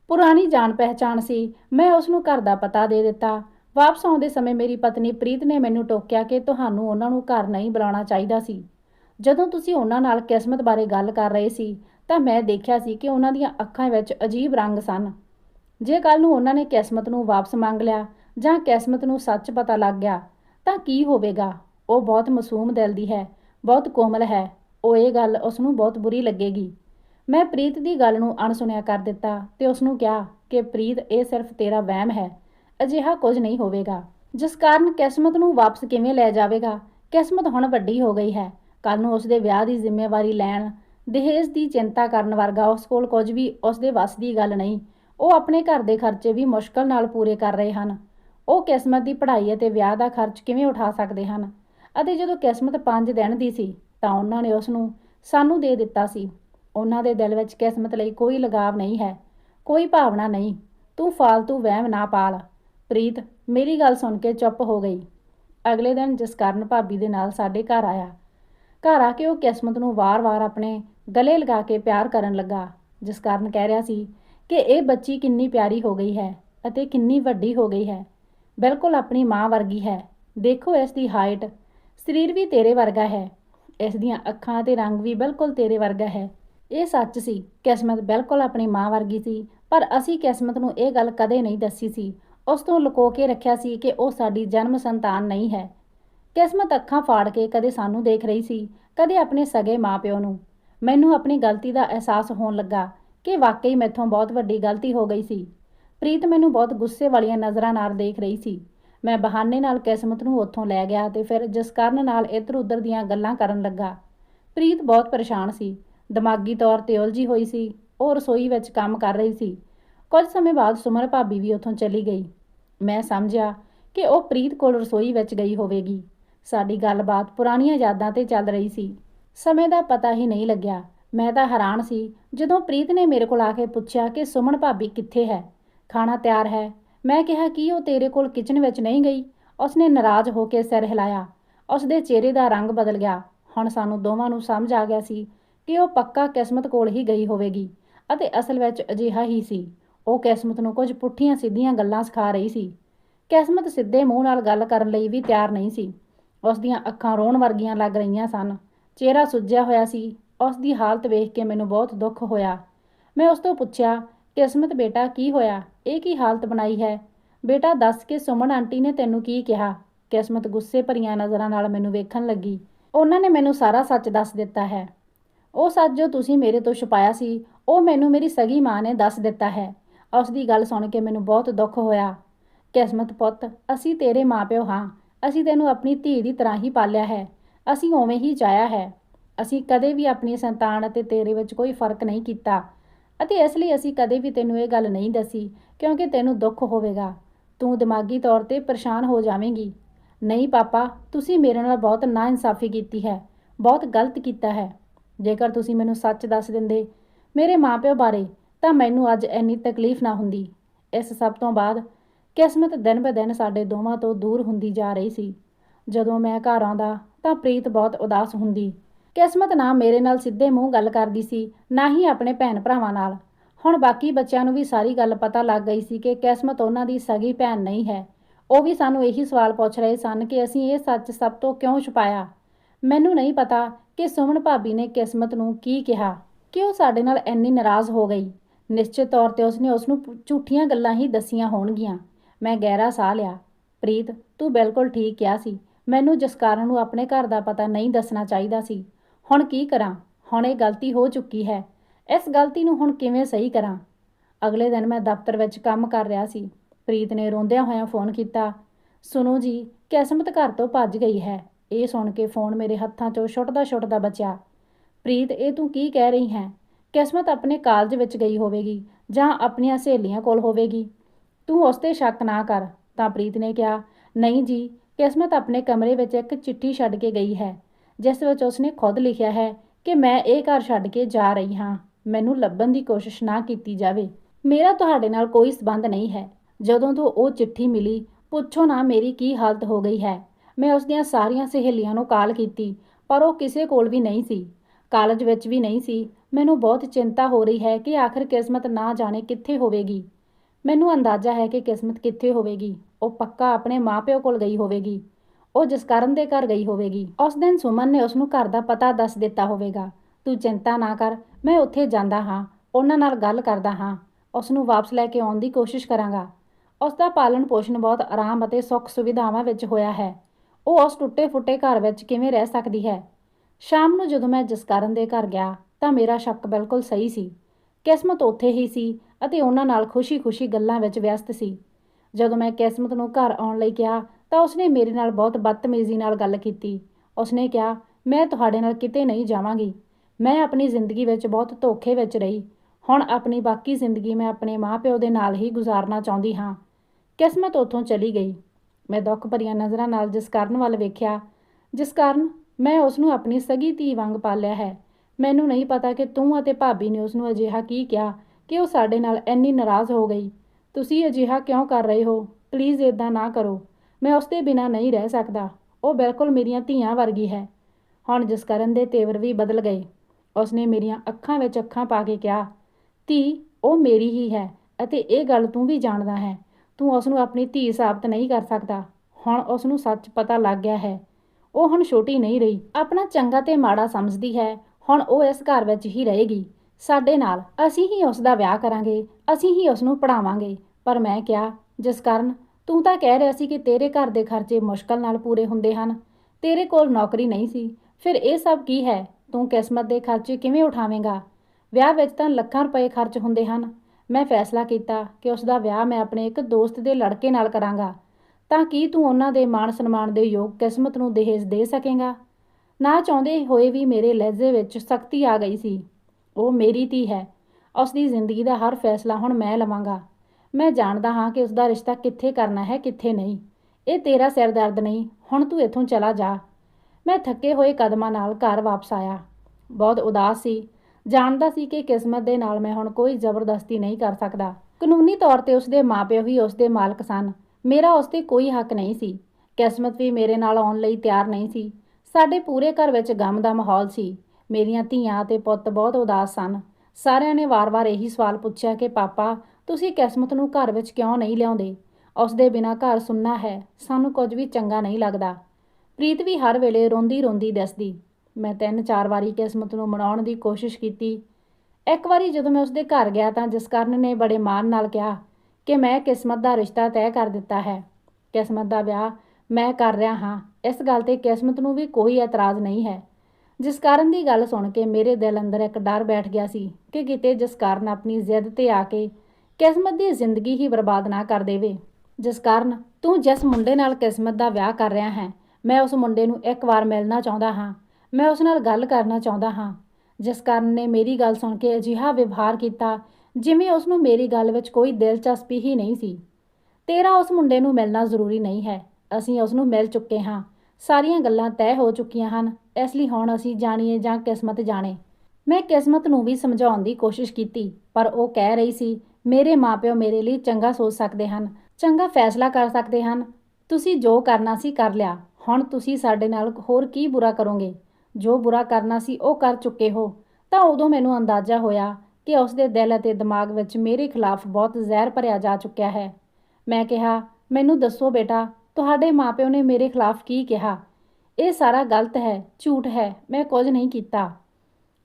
Speaker 1: ਪੁਰਾਣੀ ਜਾਣ ਪਹਿਚਾਣ ਸੀ। ਮੈਂ ਉਸ ਨੂੰ ਘਰ ਦਾ ਪਤਾ ਦੇ ਦਿੱਤਾ। ਵਾਪਸ ਆਉਂਦੇ ਸਮੇਂ ਮੇਰੀ ਪਤਨੀ ਪ੍ਰੀਤ ਨੇ ਮੈਨੂੰ ਟੋਕਿਆ ਕਿ ਤੁਹਾਨੂੰ ਉਹਨਾਂ ਨੂੰ ਘਰ ਨਹੀਂ ਬੁਲਾਉਣਾ ਚਾਹੀਦਾ ਸੀ। ਜਦੋਂ ਤੁਸੀਂ ਉਹਨਾਂ ਨਾਲ ਕਿਸਮਤ ਬਾਰੇ ਗੱਲ ਕਰ ਰਹੇ ਸੀ, ਤਾਂ ਮੈਂ ਦੇਖਿਆ ਸੀ ਕਿ ਉਹਨਾਂ ਦੀਆਂ ਅੱਖਾਂ ਵਿੱਚ ਅਜੀਬ ਰੰਗ ਸਨ। ਜੇ ਕੱਲ ਨੂੰ ਉਹਨਾਂ ਨੇ ਕਿਸਮਤ ਨੂੰ ਵਾਪਸ ਮੰਗ ਲਿਆ ਜਾਂ ਕਿਸਮਤ ਨੂੰ ਸੱਚ ਪਤਾ ਲੱਗ ਗਿਆ, ਤਾਂ ਕੀ ਹੋਵੇਗਾ? ਉਹ ਬਹੁਤ ਮਾਸੂਮ ਦਿਲ ਦੀ ਹੈ, ਬਹੁਤ ਕੋਮਲ ਹੈ। ਉਹ ਇਹ ਗੱਲ ਉਸ ਨੂੰ ਬਹੁਤ ਬੁਰੀ ਲੱਗੇਗੀ। ਮੈਂ ਪ੍ਰੀਤ ਦੀ ਗੱਲ ਨੂੰ ਅਣਸੁਣਿਆ ਕਰ ਦਿੱਤਾ ਤੇ ਉਸ ਨੂੰ ਕਿਹਾ ਕਿ ਪ੍ਰੀਤ, ਇਹ ਸਿਰਫ ਤੇਰਾ ਵਹਿਮ ਹੈ। ਅਜਿਹਾ ਕੁਝ ਨਹੀਂ ਹੋਵੇਗਾ। ਜਿਸ ਕਾਰਨ ਕਿਸਮਤ ਨੂੰ ਵਾਪਸ ਕਿਵੇਂ ਲੈ ਜਾਵੇਗਾ? ਕਿਸਮਤ ਹੁਣ ਵੱਡੀ ਹੋ ਗਈ ਹੈ। ਕੱਲ ਨੂੰ ਉਸ ਦੇ ਵਿਆਹ ਦੀ ਜ਼ਿੰਮੇਵਾਰੀ ਲੈਣ, ਦਹੇਜ ਦੀ ਚਿੰਤਾ ਕਰਨ ਵਰਗਾ ਉਸ ਕੋਲ ਕੁਝ ਵੀ ਉਸ ਦੇ ਵੱਸ ਦੀ ਗੱਲ ਨਹੀਂ। ਉਹ ਆਪਣੇ ਘਰ ਦੇ ਖਰਚੇ ਵੀ ਮੁਸ਼ਕਲ ਨਾਲ ਪੂਰੇ ਕਰ ਰਹੇ ਹਨ। ਉਹ ਕਿਸਮਤ ਦੀ ਪੜ੍ਹਾਈ ਅਤੇ ਵਿਆਹ ਦਾ ਖਰਚ ਕਿਵੇਂ ਉਠਾ ਸਕਦੇ ਹਨ? ਅਤੇ ਜਦੋਂ ਕਿਸਮਤ 5 ਦਿਨ ਦੀ ਸੀ, ਤਾਂ ਉਹਨਾਂ ਨੇ ਉਸ ਨੂੰ ਸਾਨੂੰ ਦੇ ਦਿੱਤਾ ਸੀ। ਉਹਨਾਂ ਦੇ ਦਿਲ ਵਿੱਚ ਕਿਸਮਤ ਲਈ ਕੋਈ ਲਗਾਵ ਨਹੀਂ ਹੈ, ਕੋਈ ਭਾਵਨਾ ਨਹੀਂ। ਤੂੰ ਫਾਲਤੂ ਵਹਿਮ ਨਾ ਪਾਲ। ਪ੍ਰੀਤ, ਮੇਰੀ ਗੱਲ ਸੁਣ ਕੇ ਚੁੱਪ ਹੋ ਗਈ। ਅਗਲੇ ਦਿਨ ਜਸਕਰਨ ਭਾਬੀ ਦੇ ਨਾਲ ਸਾਡੇ ਘਰ ਆਇਆ। ਘਰ ਆ ਕੇ ਉਹ ਕਿਸਮਤ ਨੂੰ ਵਾਰ-ਵਾਰ ਆਪਣੇ ਗਲੇ ਲਗਾ ਕੇ ਪਿਆਰ ਕਰਨ ਲੱਗਾ। ਜਿਸ ਕਾਰਨ ਕਹਿ ਰਿਹਾ ਸੀ ਕਿ ਇਹ ਬੱਚੀ ਕਿੰਨੀ ਪਿਆਰੀ ਹੋ ਗਈ ਹੈ ਅਤੇ ਕਿੰਨੀ ਵੱਡੀ ਹੋ ਗਈ ਹੈ। ਬਿਲਕੁਲ ਆਪਣੀ ਮਾਂ ਵਰਗੀ ਹੈ। ਦੇਖੋ ਇਸ ਦੀ ਹਾਈਟ। ਸਰੀਰ ਵੀ ਤੇਰੇ ਵਰਗਾ ਹੈ। ਇਸ ਦੀਆਂ ਅੱਖਾਂ ਤੇ ਰੰਗ ਵੀ ਬਿਲਕੁਲ ਤੇਰੇ ਵਰਗਾ ਹੈ। ਇਹ ਸੱਚ ਸੀ, ਕਿਸਮਤ ਬਿਲਕੁਲ ਆਪਣੀ ਮਾਂ ਵਰਗੀ ਸੀ, ਪਰ ਅਸੀਂ ਕਿਸਮਤ ਨੂੰ ਇਹ ਗੱਲ ਕਦੇ ਨਹੀਂ ਦੱਸੀ ਸੀ। ਉਸ ਤੋਂ ਲੁਕੋ ਕੇ ਰੱਖਿਆ ਸੀ ਕਿ ਉਹ ਸਾਡੀ ਜਨਮ ਸੰਤਾਨ ਨਹੀਂ ਹੈ। ਕਿਸਮਤ ਅੱਖਾਂ ਫਾੜ ਕੇ ਕਦੇ ਸਾਨੂੰ ਦੇਖ ਰਹੀ ਸੀ, ਕਦੇ ਆਪਣੇ ਸਗੇ ਮਾਪਿਓ ਨੂੰ। ਮੈਨੂੰ ਆਪਣੀ ਗਲਤੀ ਦਾ ਅਹਿਸਾਸ ਹੋਣ ਲੱਗਾ ਕਿ ਵਾਕਈ ਮੈਥੋਂ ਬਹੁਤ ਵੱਡੀ ਗਲਤੀ ਹੋ ਗਈ ਸੀ। ਪ੍ਰੀਤ ਮੈਨੂੰ ਬਹੁਤ ਗੁੱਸੇ ਵਾਲੀਆਂ ਨਜ਼ਰਾਂ ਨਾਲ ਦੇਖ ਰਹੀ ਸੀ। ਮੈਂ ਬਹਾਨੇ ਨਾਲ ਕਿਸਮਤ ਨੂੰ ਉੱਥੋਂ ਲੈ ਗਿਆ ਤੇ ਫਿਰ ਜਸਕਰਨ ਨਾਲ ਇੱਧਰ ਉੱਧਰ ਦੀਆਂ ਗੱਲਾਂ ਕਰਨ ਲੱਗਾ। ਪ੍ਰੀਤ ਬਹੁਤ ਪਰੇਸ਼ਾਨ ਸੀ। ਦਿਮਾਗੀ ਤੌਰ ਤੇ ਉਲਝੀ ਹੋਈ ਸੀ। ਉਹ ਰਸੋਈ ਵਿੱਚ ਕੰਮ ਕਰ ਰਹੀ ਸੀ। ਕੁਝ ਸਮੇਂ ਬਾਅਦ ਸੁਮਨ ਭਾਬੀ ਵੀ ਉੱਥੋਂ ਚਲੀ ਗਈ। ਮੈਂ ਸਮਝਿਆ ਕਿ ਉਹ ਪ੍ਰੀਤ ਕੋਲ ਰਸੋਈ ਵਿੱਚ ਗਈ ਹੋਵੇਗੀ। ਸਾਡੀ ਗੱਲਬਾਤ ਪੁਰਾਣੀਆਂ ਯਾਦਾਂ ਤੇ ਚੱਲ ਰਹੀ ਸੀ। ਸਮੇਂ ਦਾ ਪਤਾ ਹੀ ਨਹੀਂ ਲੱਗਿਆ। ਮੈਂ ਤਾਂ ਹੈਰਾਨ ਸੀ ਜਦੋਂ ਪ੍ਰੀਤ ਨੇ ਮੇਰੇ ਕੋਲ ਆ ਕੇ ਪੁੱਛਿਆ ਕਿ ਸੁਮਨ ਭਾਬੀ ਕਿੱਥੇ ਹੈ? ਖਾਣਾ ਤਿਆਰ ਹੈ? ਮੈਂ ਕਿਹਾ, ਕਿ ਉਹ ਤੇਰੇ ਕੋਲ ਕਿਚਨ ਵਿੱਚ ਨਹੀਂ ਗਈ? ਉਸਨੇ ਨਾਰਾਜ਼ ਹੋ ਕੇ ਸਿਰ ਹਿਲਾਇਆ। ਉਸਦੇ ਚਿਹਰੇ ਦਾ ਰੰਗ ਬਦਲ ਗਿਆ। ਹੁਣ ਸਾਨੂੰ ਦੋਵਾਂ ਨੂੰ ਸਮਝ ਆ ਗਿਆ ਸੀ ਕਿ ਉਹ ਪੱਕਾ ਕਿਸਮਤ ਕੋਲ ਹੀ ਗਈ ਹੋਵੇਗੀ। ਅਤੇ ਅਸਲ ਵਿੱਚ ਅਜਿਹਾ ਹੀ ਸੀ। ਉਹ ਕਿਸਮਤ ਨੂੰ ਕੁਝ ਪੁੱਠੀਆਂ ਸਿੱਧੀਆਂ ਗੱਲਾਂ ਸਿਖਾ ਰਹੀ ਸੀ। ਕਿਸਮਤ ਸਿੱਧੇ ਮੂੰਹ ਨਾਲ ਗੱਲ ਕਰਨ ਲਈ ਵੀ ਤਿਆਰ ਨਹੀਂ ਸੀ। ਉਸ ਦੀਆਂ ਅੱਖਾਂ ਰੋਣ ਵਰਗੀਆਂ ਲੱਗ ਰਹੀਆਂ ਸਨ। ਚਿਹਰਾ ਸੁੱਜਿਆ ਹੋਇਆ ਸੀ। ਉਸ ਦੀ ਹਾਲਤ ਵੇਖ ਕੇ ਮੈਨੂੰ ਬਹੁਤ ਦੁੱਖ ਹੋਇਆ। ਮੈਂ ਉਸ ਤੋਂ ਪੁੱਛਿਆ, ਕਿਸਮਤ ਬੇਟਾ ਕੀ ਹੋਇਆ? ਇਹ ਕੀ ਹਾਲਤ ਬਣਾਈ ਹੈ? ਬੇਟਾ ਦੱਸ ਕੇ ਸੁਮਨ ਆਂਟੀ ਨੇ ਤੈਨੂੰ ਕੀ ਕਿਹਾ? ਕਿਸਮਤ ਗੁੱਸੇ ਭਰੀਆਂ ਨਜ਼ਰਾਂ ਨਾਲ ਮੈਨੂੰ ਵੇਖਣ ਲੱਗੀ। ਉਹਨਾਂ ਨੇ ਮੈਨੂੰ ਸਾਰਾ ਸੱਚ ਦੱਸ ਦਿੱਤਾ ਹੈ। ਉਹ ਸੱਚ ਜੋ ਤੁਸੀਂ ਮੇਰੇ ਤੋਂ ਛੁਪਾਇਆ ਸੀ, ਉਹ ਮੈਨੂੰ ਮੇਰੀ ਸਗੀ ਮਾਂ ਨੇ ਦੱਸ ਦਿੱਤਾ ਹੈ। ਉਸ ਦੀ ਗੱਲ ਸੁਣ ਕੇ ਮੈਨੂੰ ਬਹੁਤ ਦੁੱਖ ਹੋਇਆ। ਕਿਸਮਤ ਪੁੱਤ, ਅਸੀਂ ਤੇਰੇ ਮਾਪਿਓ ਹਾਂ। ਅਸੀਂ ਤੈਨੂੰ ਆਪਣੀ ਧੀ ਦੀ ਤਰ੍ਹਾਂ ਹੀ ਪਾਲਿਆ ਹੈ। ਅਸੀਂ ਉਵੇਂ ਹੀ ਚਾਹਿਆ ਹੈ। ਅਸੀਂ ਕਦੇ ਵੀ ਆਪਣੀ ਸੰਤਾਨ ਅਤੇ ਤੇਰੇ ਵਿੱਚ ਕੋਈ ਫ਼ਰਕ ਨਹੀਂ ਕੀਤਾ। ਅਤੇ ਇਸ ਲਈ ਅਸੀਂ ਕਦੇ ਵੀ ਤੈਨੂੰ ਇਹ ਗੱਲ ਨਹੀਂ ਦੱਸੀ, ਕਿਉਂਕਿ ਤੈਨੂੰ ਦੁੱਖ ਹੋਵੇਗਾ। ਤੂੰ ਦਿਮਾਗੀ ਤੌਰ ਤੇ ਪਰੇਸ਼ਾਨ ਹੋ ਜਾਵੇਂਗੀ। ਨਹੀਂ ਪਾਪਾ, ਤੁਸੀਂ ਮੇਰੇ ਨਾਲ ਬਹੁਤ ਨਾਇਨਸਾਫੀ ਕੀਤੀ ਹੈ। ਬਹੁਤ ਗਲਤ ਕੀਤਾ ਹੈ। ਜੇਕਰ ਤੁਸੀਂ ਮੈਨੂੰ ਸੱਚ ਦੱਸ ਦਿੰਦੇ ਮੇਰੇ ਮਾਪਿਓ ਬਾਰੇ, ਤਾਂ ਮੈਨੂੰ ਅੱਜ ਇੰਨੀ ਤਕਲੀਫ ਨਾ ਹੁੰਦੀ। ਇਸ ਸਭ ਤੋਂ ਬਾਅਦ ਕਿਸਮਤ ਦਿਨ ਬ ਦਿਨ ਸਾਡੇ ਦੋਵਾਂ ਤੋਂ ਦੂਰ ਹੁੰਦੀ ਜਾ ਰਹੀ ਸੀ। ਜਦੋਂ ਮੈਂ ਘਰ ਆਉਂਦਾ, ਤਾਂ ਪ੍ਰੀਤ ਬਹੁਤ ਉਦਾਸ ਹੁੰਦੀ। ਕਿਸਮਤ ਨਾ ਮੇਰੇ ਨਾਲ ਸਿੱਧੇ ਮੂੰਹ ਗੱਲ ਕਰਦੀ ਸੀ, ਨਾ ਹੀ ਆਪਣੇ ਭੈਣ ਭਰਾਵਾਂ ਨਾਲ। ਹੁਣ ਬਾਕੀ ਬੱਚਿਆਂ ਨੂੰ ਵੀ ਸਾਰੀ ਗੱਲ ਪਤਾ ਲੱਗ ਗਈ ਸੀ ਕਿ ਕਿਸਮਤ ਉਹਨਾਂ ਦੀ ਸਗੀ ਭੈਣ ਨਹੀਂ ਹੈ। ਉਹ ਵੀ ਸਾਨੂੰ ਇਹੀ ਸਵਾਲ ਪੁੱਛ ਰਹੇ ਸਨ ਕਿ ਅਸੀਂ ਇਹ ਸੱਚ ਸਭ ਤੋਂ ਕਿਉਂ ਛੁਪਾਇਆ? ਮੈਨੂੰ ਨਹੀਂ ਪਤਾ ਕਿ ਸੁਮਨ ਭਾਬੀ ਨੇ ਕਿਸਮਤ ਨੂੰ ਕੀ ਕਿਹਾ? ਕਿ ਉਹ ਸਾਡੇ ਨਾਲ ਇੰਨੀ ਨਾਰਾਜ਼ ਹੋ ਗਈ? ਨਿਸ਼ਚਿਤ ਤੌਰ ਤੇ ਉਸਨੇ ਉਸ ਨੂੰ ਝੂਠੀਆਂ ਗੱਲਾਂ ਹੀ ਦਸੀਆਂ ਹੋਣਗੀਆਂ। ਮੈਂ ਗਹਿਰਾ ਸਾਹ ਲਿਆ। ਪ੍ਰੀਤ, ਤੂੰ ਬਿਲਕੁਲ ਠੀਕ ਕਿਹਾ ਸੀ। ਮੈਨੂੰ ਜਸਕਾਰਨ ਨੂੰ ਆਪਣੇ ਘਰ ਦਾ ਪਤਾ ਨਹੀਂ ਦੱਸਣਾ ਚਾਹੀਦਾ ਸੀ। ਹੁਣ ਕੀ ਕਰਾਂ? ਹੁਣ ਇਹ ਗਲਤੀ ਹੋ ਚੁੱਕੀ ਹੈ। ਇਸ ਗਲਤੀ ਨੂੰ ਹੁਣ ਕਿਵੇਂ ਸਹੀ ਕਰਾਂ? ਅਗਲੇ ਦਿਨ ਮੈਂ ਦਫ਼ਤਰ ਵਿੱਚ ਕੰਮ ਕਰ ਰਿਹਾ ਸੀ। ਪ੍ਰੀਤ ਨੇ ਰੋਂਦਿਆਂ ਹੋਇਆਂ ਫੋਨ ਕੀਤਾ। ਸੁਣੋ ਜੀ, ਕਿਸਮਤ ਘਰ ਤੋਂ ਭੱਜ ਗਈ ਹੈ। ਇਹ ਸੁਣ ਕੇ ਫੋਨ ਮੇਰੇ ਹੱਥਾਂ 'ਚੋਂ ਛੁੱਟਦਾ ਛੁੱਟਦਾ ਬਚਿਆ। ਪ੍ਰੀਤ, ਇਹ ਤੂੰ ਕੀ ਕਹਿ ਰਹੀ ਹੈ? ਕਿਸਮਤ ਆਪਣੇ ਕਾਲਜ ਵਿੱਚ ਗਈ ਹੋਵੇਗੀ ਜਾਂ ਆਪਣੀਆਂ ਸਹੇਲੀਆਂ ਕੋਲ ਹੋਵੇਗੀ? ਤੂੰ ਉਸ ਤੇ ਸ਼ੱਕ ਨਾ ਕਰ। ਤਾਂ ਪ੍ਰੀਤ ਨੇ ਕਿਹਾ, ਨਹੀਂ ਜੀ, ਕਿਸਮਤ ਆਪਣੇ ਕਮਰੇ ਵਿੱਚ ਇੱਕ ਚਿੱਠੀ ਛੱਡ ਕੇ ਗਈ ਹੈ, ਜਿਸ ਵਿੱਚ ਉਸਨੇ ਖੁਦ ਲਿਖਿਆ ਹੈ ਕਿ ਮੈਂ ਇਹ ਘਰ ਛੱਡ ਕੇ ਜਾ ਰਹੀ ਹਾਂ। ਮੈਨੂੰ ਲੱਭਣ ਦੀ ਕੋਸ਼ਿਸ਼ ਨਾ ਕੀਤੀ ਜਾਵੇ। ਮੇਰਾ ਤੁਹਾਡੇ ਨਾਲ ਕੋਈ ਸਬੰਧ ਨਹੀਂ ਹੈ। ਜਦੋਂ ਤੋਂ ਉਹ ਚਿੱਠੀ ਮਿਲੀ, ਪੁੱਛੋ ਨਾ ਮੇਰੀ ਕੀ ਹਾਲਤ ਹੋ ਗਈ ਹੈ। ਮੈਂ ਉਸ ਦੀਆਂ ਸਾਰੀਆਂ ਸਹੇਲੀਆਂ ਨੂੰ ਕਾਲ ਕੀਤੀ, ਪਰ ਉਹ ਕਿਸੇ ਕੋਲ ਵੀ ਨਹੀਂ ਸੀ। ਕਾਲਜ ਵਿੱਚ ਵੀ ਨਹੀਂ ਸੀ। ਮੈਨੂੰ ਬਹੁਤ ਚਿੰਤਾ ਹੋ ਰਹੀ ਹੈ ਕਿ ਆਖਰ ਕਿਸਮਤ ਨਾ ਜਾਣੇ ਕਿੱਥੇ ਹੋਵੇਗੀ। ਮੈਨੂੰ ਅੰਦਾਜ਼ਾ ਹੈ ਕਿ ਕਿਸਮਤ ਕਿੱਥੇ ਹੋਵੇਗੀ। ਉਹ ਪੱਕਾ ਆਪਣੇ ਮਾਪਿਓ ਕੋਲ ਗਈ ਹੋਵੇਗੀ। ਉਹ ਜਸਕਰਨ ਦੇ ਘਰ ਗਈ ਹੋਵੇਗੀ। ਉਸ ਦਿਨ ਸੁਮਨ ਨੇ ਉਸ ਨੂੰ ਘਰ ਦਾ ਪਤਾ ਦੱਸ ਦਿੱਤਾ ਹੋਵੇਗਾ। ਤੂੰ ਚਿੰਤਾ ਨਾ ਕਰ, ਮੈਂ ਉੱਥੇ ਜਾਂਦਾ ਹਾਂ। ਉਹਨਾਂ ਨਾਲ ਗੱਲ ਕਰਦਾ ਹਾਂ। ਉਸ ਨੂੰ ਵਾਪਸ ਲੈ ਕੇ ਆਉਣ ਦੀ ਕੋਸ਼ਿਸ਼ ਕਰਾਂਗਾ। ਉਸ ਦਾ ਪਾਲਣ ਪੋਸ਼ਣ ਬਹੁਤ ਆਰਾਮ ਅਤੇ ਸੁੱਖ ਸੁਵਿਧਾਵਾਂ ਵਿੱਚ ਹੋਇਆ ਹੈ। ਉਹ ਉਸ ਟੁੱਟੇ ਫੁੱਟੇ ਘਰ ਵਿੱਚ ਕਿਵੇਂ ਰਹਿ ਸਕਦੀ ਹੈ? ਸ਼ਾਮ ਨੂੰ ਜਦੋਂ ਮੈਂ ਜਸਕਰਨ ਦੇ ਘਰ ਗਿਆ, ਤਾਂ ਮੇਰਾ ਸ਼ੱਕ ਬਿਲਕੁਲ ਸਹੀ ਸੀ। ਕਿਸਮਤ ਉੱਥੇ ਹੀ ਸੀ ਅਤੇ ਉਹਨਾਂ ਨਾਲ ਖੁਸ਼ੀ-ਖੁਸ਼ੀ ਗੱਲਾਂ ਵਿੱਚ ਵਿਅਸਤ ਸੀ। ਜਦੋਂ ਮੈਂ ਕਿਸਮਤ ਨੂੰ ਘਰ ਆਉਣ ਲਈ ਕਿਹਾ, ਤਾਂ ਉਸਨੇ ਮੇਰੇ ਨਾਲ ਬਹੁਤ ਬਦਤਮੀਜ਼ੀ ਨਾਲ ਗੱਲ ਕੀਤੀ। ਉਸਨੇ ਕਿਹਾ, ਮੈਂ ਤੁਹਾਡੇ ਨਾਲ ਕਿਤੇ ਨਹੀਂ ਜਾਵਾਂਗੀ। ਮੈਂ ਆਪਣੀ ਜ਼ਿੰਦਗੀ ਵਿੱਚ ਬਹੁਤ ਧੋਖੇ ਵਿੱਚ ਰਹੀ। ਹੁਣ ਆਪਣੀ ਬਾਕੀ ਜ਼ਿੰਦਗੀ ਮੈਂ ਆਪਣੇ ਮਾਪਿਓ ਦੇ ਨਾਲ ਹੀ ਗੁਜ਼ਾਰਨਾ ਚਾਹੁੰਦੀ ਹਾਂ। ਕਿਸਮਤ ਉੱਥੋਂ ਚਲੀ ਗਈ। ਮੈਂ ਦੁੱਖ ਭਰੀਆਂ ਨਜ਼ਰਾਂ ਨਾਲ ਜਸਕਰਨ ਵੱਲ ਵੇਖਿਆ, ਜਿਸ ਮੈਂ ਉਸ ਨੂੰ ਆਪਣੀ ਸਗੀ ਧੀ ਵਾਂਗ ਪਾਲਿਆ ਹੈ। ਮੈਨੂੰ ਨਹੀਂ ਪਤਾ ਕਿ ਤੂੰ ਅਤੇ ਭਾਬੀ ਨੇ ਉਸ ਨੂੰ ਅਜਿਹਾ ਕੀ ਕਿਹਾ ਕਿ ਉਹ ਸਾਡੇ ਨਾਲ ਇੰਨੀ ਨਾਰਾਜ਼ ਹੋ ਗਈ। ਤੁਸੀਂ ਅਜਿਹਾ ਕਿਉਂ ਕਰ ਰਹੇ ਹੋ? ਪਲੀਜ਼ ਇਦਾਂ ਨਾ ਕਰੋ। ਮੈਂ ਉਸ ਦੇ ਬਿਨਾਂ ਨਹੀਂ ਰਹਿ ਸਕਦਾ। ਉਹ ਬਿਲਕੁਲ ਮੇਰੀਆਂ ਧੀਆਂ ਵਰਗੀ ਹੈ। ਹੁਣ ਜਸਕਰਨ ਦੇ ਤੇਵਰ ਵੀ ਬਦਲ ਗਏ। ਉਸਨੇ ਮੇਰੀਆਂ ਅੱਖਾਂ ਵਿੱਚ ਅੱਖਾਂ ਪਾ ਕੇ ਕਿਹਾ, ਧੀ, ਉਹ ਮੇਰੀ ਹੀ ਹੈ ਅਤੇ ਇਹ ਗੱਲ ਤੂੰ ਵੀ ਜਾਣਦਾ ਹੈ। ਤੂੰ ਉਸ ਨੂੰ ਆਪਣੀ ਧੀ ਸਾਬਤ ਨਹੀਂ ਕਰ ਸਕਦਾ। ਹੁਣ ਉਸ ਨੂੰ ਸੱਚ ਪਤਾ ਲੱਗ ਗਿਆ ਹੈ। ਉਹ ਹੁਣ ਛੋਟੀ ਨਹੀਂ ਰਹੀ। ਆਪਣਾ ਚੰਗਾ ਤੇ ਮਾੜਾ ਸਮਝਦੀ ਹੈ। ਹੁਣ ਉਹ ਇਸ ਘਰ ਵਿੱਚ ਹੀ ਰਹੇਗੀ। ਸਾਡੇ ਨਾਲ ਅਸੀਂ ਹੀ ਉਸ ਦਾ ਵਿਆਹ ਕਰਾਂਗੇ। ਅਸੀਂ ਹੀ ਉਸ ਨੂੰ ਪੜਾਵਾਂਗੇ ਪਰ ਮੈਂ ਕਿਹਾ, ਜਿਸ ਕਾਰਨ? ਤੂੰ ਤਾਂ ਕਹਿ ਰਿਹਾ ਸੀ ਕਿ ਤੇਰੇ ਘਰ ਦੇ ਖਰਚੇ ਮੁਸ਼ਕਲ ਨਾਲ ਪੂਰੇ ਹੁੰਦੇ ਹਨ। ਤੇਰੇ ਕੋਲ ਨੌਕਰੀ ਨਹੀਂ ਸੀ। ਫਿਰ ਇਹ ਸਭ ਕੀ ਹੈ? ਤੂੰ ਕਿਸਮਤ ਦੇ ਖਰਚੇ ਕਿਵੇਂ ਉਠਾਵੇਂਗਾ? ਵਿਆਹ ਵਿੱਚ ਤਾਂ ਲੱਖਾਂ ਰੁਪਏ ਖਰਚ ਹੁੰਦੇ ਹਨ। ਮੈਂ ਫੈਸਲਾ ਕੀਤਾ ਕਿ ਉਸ ਦਾ ਵਿਆਹ ਮੈਂ ਆਪਣੇ ਇੱਕ ਦੋਸਤ ਦੇ ਲੜਕੇ ਨਾਲ ਕਰਾਂਗਾ। ਤਾਂ ਕੀ ਤੂੰ ਉਹਨਾਂ ਦੇ ਮਾਣ ਸਨਮਾਨ ਦੇ ਯੋਗ ਕਿਸਮਤ ਨੂੰ ਦਹੇਜ ਦੇ ਸਕੇਗਾ? ਨਾ ਚਾਹੁੰਦੇ ਹੋਏ ਵੀ ਮੇਰੇ ਲਹਿਜ਼ੇ ਵਿੱਚ ਸਖਤੀ ਆ ਗਈ ਸੀ। ਉਹ ਮੇਰੀ ਧੀ ਹੈ। ਉਸ ਦੀ ਜ਼ਿੰਦਗੀ ਦਾ ਹਰ ਫੈਸਲਾ ਹੁਣ ਮੈਂ ਲਵਾਂਗਾ। ਮੈਂ ਜਾਣਦਾ ਹਾਂ ਕਿ ਉਸ ਦਾ ਰਿਸ਼ਤਾ ਕਿੱਥੇ ਕਰਨਾ ਹੈ, ਕਿੱਥੇ ਨਹੀਂ। ਇਹ ਤੇਰਾ ਸਿਰ ਦਰਦ ਨਹੀਂ। ਹੁਣ ਤੂੰ ਇੱਥੋਂ ਚਲਾ ਜਾ। ਮੈਂ ਥੱਕੇ ਹੋਏ ਕਦਮਾਂ ਨਾਲ ਘਰ ਵਾਪਸ ਆਇਆ। ਬਹੁਤ ਉਦਾਸ ਸੀ। ਜਾਣਦਾ ਸੀ ਕਿ ਕਿਸਮਤ ਦੇ ਨਾਲ ਮੈਂ ਹੁਣ ਕੋਈ ਜ਼ਬਰਦਸਤੀ ਨਹੀਂ ਕਰ ਸਕਦਾ। ਕਾਨੂੰਨੀ ਤੌਰ ਤੇ ਉਸਦੇ ਮਾਪਿਓ ਹੀ ਉਸਦੇ ਮਾਲਕ ਸਨ। ਮੇਰਾ ਉਸ ਤੇ ਕੋਈ ਹੱਕ ਨਹੀਂ ਸੀ। ਕਿਸਮਤ ਵੀ ਮੇਰੇ ਨਾਲ ਆਉਣ ਲਈ ਤਿਆਰ ਨਹੀਂ ਸੀ। ਸਾਡੇ ਪੂਰੇ ਘਰ ਵਿੱਚ ਗਮ ਦਾ ਮਾਹੌਲ ਸੀ। ਮੇਰੀਆਂ ਧੀਆਂ ਤੇ ਪੁੱਤ ਬਹੁਤ ਉਦਾਸ ਸਨ। ਸਾਰਿਆਂ ਨੇ ਵਾਰ-ਵਾਰ ਇਹੀ ਸਵਾਲ ਪੁੱਛਿਆ ਕਿ, ਪਾਪਾ, ਤੁਸੀਂ ਕਿਸਮਤ ਨੂੰ ਘਰ ਵਿੱਚ ਕਿਉਂ ਨਹੀਂ ਲਿਆਉਂਦੇ? ਉਸ ਦੇ ਬਿਨਾ ਘਰ ਸੁੰਨਾ ਹੈ। ਸਾਨੂੰ ਕੁਝ ਵੀ ਚੰਗਾ ਨਹੀਂ ਲੱਗਦਾ। ਪ੍ਰੀਤ ਵੀ ਹਰ ਵੇਲੇ ਰੋਂਦੀ ਰੋਂਦੀ ਦੱਸਦੀ। ਮੈਂ ਤਿੰਨ ਚਾਰ ਵਾਰੀ ਕਿਸਮਤ ਨੂੰ ਮਨਾਉਣ ਦੀ ਕੋਸ਼ਿਸ਼ ਕੀਤੀ। ਇੱਕ ਵਾਰੀ ਜਦੋਂ ਮੈਂ ਉਸਦੇ ਘਰ ਗਿਆ ਤਾਂ ਜਸਕਰਨ ਨੇ ਬੜੇ ਮਾਣ ਨਾਲ ਕਿਹਾ ਕਿ ਮੈਂ ਕਿਸਮਤ ਦਾ ਰਿਸ਼ਤਾ ਤੈਅ ਕਰ ਦਿੱਤਾ ਹੈ। ਕਿਸਮਤ ਦਾ ਵਿਆਹ ਮੈਂ ਕਰ ਰਿਹਾ ਹਾਂ। ਇਸ ਗੱਲ ਤੇ ਕਿਸਮਤ ਨੂੰ ਵੀ ਕੋਈ ਇਤਰਾਜ਼ ਨਹੀਂ ਹੈ। ਜਿਸ ਦੀ ਗੱਲ ਸੁਣ ਕੇ ਮੇਰੇ ਦਿਲ ਅੰਦਰ ਇੱਕ ਡਰ ਬੈਠ ਗਿਆ ਸੀ ਕਿ ਕਿਤੇ ਜਿਸ ਕਾਰਨ ਆਪਣੀ ਜ਼ਿੱਦ ਤੇ ਆ ਕੇ ਕਿਸਮਤ ਦੀ ਜ਼ਿੰਦਗੀ ਹੀ ਬਰਬਾਦ ਨਾ ਕਰ ਦੇਵੇ। ਜਿਸ ਕਾਰਨ ਤੂੰ ਜਿਸ ਮੁੰਡੇ ਨਾਲ ਕਿਸਮਤ ਦਾ ਵਿਆਹ ਕਰ ਰਿਹਾ ਹੈ, ਮੈਂ ਉਸ ਮੁੰਡੇ ਨੂੰ ਇੱਕ ਵਾਰ ਮਿਲਣਾ ਚਾਹੁੰਦਾ ਹਾਂ। ਮੈਂ ਉਸ ਨਾਲ ਗੱਲ ਕਰਨਾ ਚਾਹੁੰਦਾ ਹਾਂ। ਜਿਸ ਕਾਰਨ ਨੇ ਮੇਰੀ ਗੱਲ ਸੁਣ ਕੇ ਅਜਿਹਾ ਵਿਵਹਾਰ ਕੀਤਾ, ਜਿਵੇਂ ਉਸ ਨੂੰ ਮੇਰੀ ਗੱਲ ਵਿੱਚ ਕੋਈ ਦਿਲਚਸਪੀ ਹੀ ਨਹੀਂ ਸੀ। ਤੇਰਾ ਉਸ ਮੁੰਡੇ ਨੂੰ ਮਿਲਣਾ ਜ਼ਰੂਰੀ ਨਹੀਂ ਹੈ। ਅਸੀਂ ਉਸ ਨੂੰ ਮਿਲ ਚੁੱਕੇ ਹਾਂ। ਸਾਰੀਆਂ ਗੱਲਾਂ ਤੈਅ ਹੋ ਚੁੱਕੀਆਂ ਹਨ। ਇਸ ਲਈ ਹੁਣ ਅਸੀਂ ਜਾਣੀਏ ਜਾਂ ਕਿਸਮਤ ਜਾਣੇ। ਮੈਂ ਕਿਸਮਤ ਨੂੰ ਵੀ ਸਮਝਾਉਣ ਦੀ ਕੋਸ਼ਿਸ਼ ਕੀਤੀ, ਪਰ ਉਹ ਕਹਿ ਰਹੀ ਸੀ, ਮੇਰੇ ਮਾਪਿਓ ਮੇਰੇ ਲਈ ਚੰਗਾ ਸੋਚ ਸਕਦੇ ਹਨ, ਚੰਗਾ ਫੈਸਲਾ ਕਰ ਸਕਦੇ ਹਨ। ਤੁਸੀਂ ਜੋ ਕਰਨਾ ਸੀ ਕਰ ਲਿਆ। ਹੁਣ ਤੁਸੀਂ ਸਾਡੇ ਨਾਲ ਹੋਰ ਕੀ ਬੁਰਾ ਕਰੋਗੇ? ਜੋ ਬੁਰਾ ਕਰਨਾ ਸੀ ਉਹ ਕਰ ਚੁੱਕੇ ਹੋ। ਤਾਂ ਉਦੋਂ ਮੈਨੂੰ ਅੰਦਾਜ਼ਾ ਹੋਇਆ ਕਿ ਉਸ ਦੇ ਦਿਲ ਅਤੇ ਦਿਮਾਗ ਵਿੱਚ ਮੇਰੇ ਖਿਲਾਫ ਬਹੁਤ ਜ਼ਹਿਰ ਭਰਿਆ ਜਾ ਚੁੱਕਿਆ ਹੈ। ਮੈਂ ਕਿਹਾ, ਮੈਨੂੰ ਦੱਸੋ ਬੇਟਾ, ਤੁਹਾਡੇ ਮਾਪਿਓ ਨੇ ਮੇਰੇ ਖਿਲਾਫ ਕੀ ਕਿਹਾ? ਇਹ ਸਾਰਾ ਗਲਤ ਹੈ, ਝੂਠ ਹੈ, ਮੈਂ ਕੁਝ ਨਹੀਂ ਕੀਤਾ।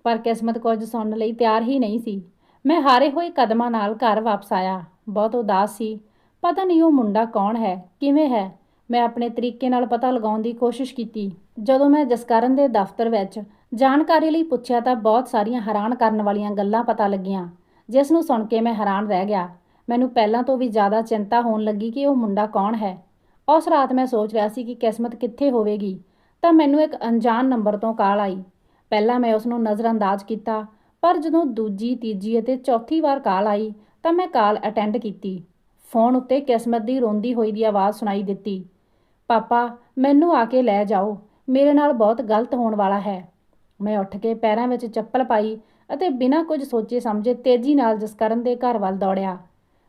Speaker 1: ਪਰ ਕਿਸਮਤ ਕੁਝ ਸੁਣਨ ਲਈ ਤਿਆਰ ਹੀ ਨਹੀਂ ਸੀ। ਮੈਂ ਹਾਰੇ ਹੋਏ ਕਦਮਾਂ ਨਾਲ ਘਰ ਵਾਪਸ ਆਇਆ। ਬਹੁਤ ਉਦਾਸ ਸੀ। ਪਤਾ ਨਹੀਂ ਉਹ ਮੁੰਡਾ ਕੌਣ ਹੈ, ਕਿਵੇਂ ਹੈ। ਮੈਂ ਆਪਣੇ ਤਰੀਕੇ ਨਾਲ ਪਤਾ ਲਗਾਉਣ ਦੀ ਕੋਸ਼ਿਸ਼ ਕੀਤੀ। ਜਦੋਂ ਮੈਂ ਜਸਕਰਨ ਦੇ ਦਫ਼ਤਰ ਵਿੱਚ ਜਾਣਕਾਰੀ ਲਈ ਪੁੱਛਿਆ ਤਾਂ ਬਹੁਤ ਸਾਰੀਆਂ ਹੈਰਾਨ ਕਰਨ ਵਾਲੀਆਂ ਗੱਲਾਂ ਪਤਾ ਲੱਗੀਆਂ। ਜਿਸ ਨੂੰ ਸੁਣ ਕੇ ਮੈਂ ਹੈਰਾਨ ਰਹਿ ਗਿਆ। ਮੈਨੂੰ ਪਹਿਲਾਂ ਤੋਂ ਵੀ ਜ਼ਿਆਦਾ ਚਿੰਤਾ ਹੋਣ ਲੱਗੀ ਕਿ ਉਹ ਮੁੰਡਾ ਕੌਣ ਹੈ। ਉਸ ਰਾਤ ਮੈਂ ਸੋਚ ਰਿਹਾ ਸੀ ਕਿ ਕਿਸਮਤ ਕਿੱਥੇ ਹੋਵੇਗੀ, ਤਾਂ ਮੈਨੂੰ ਇੱਕ ਅਣਜਾਣ ਨੰਬਰ ਤੋਂ ਕਾਲ ਆਈ। ਪਹਿਲਾਂ ਮੈਂ ਉਸ ਨੂੰ ਨਜ਼ਰਅੰਦਾਜ਼ ਕੀਤਾ, ਪਰ ਜਦੋਂ ਦੂਜੀ, ਤੀਜੀ ਅਤੇ ਚੌਥੀ ਵਾਰ ਕਾਲ ਆਈ, ਤਾਂ ਮੈਂ ਕਾਲ ਅਟੈਂਡ ਕੀਤੀ। ਫੋਨ ਉੱਤੇ ਕਿਸਮਤ ਦੀ ਰੋਂਦੀ ਹੋਈ ਦੀ ਆਵਾਜ਼ ਸੁਣਾਈ ਦਿੱਤੀ, ਪਾਪਾ, ਮੈਨੂੰ ਆ ਕੇ ਲੈ ਜਾਓ। ਮੇਰੇ ਨਾਲ ਬਹੁਤ ਗਲਤ ਹੋਣ ਵਾਲਾ ਹੈ। ਮੈਂ ਉੱਠ ਕੇ ਪੈਰਾਂ ਵਿੱਚ ਚੱਪਲ ਪਾਈ ਅਤੇ ਬਿਨਾਂ ਕੁਝ ਸੋਚੇ ਸਮਝੇ ਤੇਜ਼ੀ ਨਾਲ ਜਸਕਰਨ ਦੇ ਘਰ ਵੱਲ ਦੌੜਿਆ।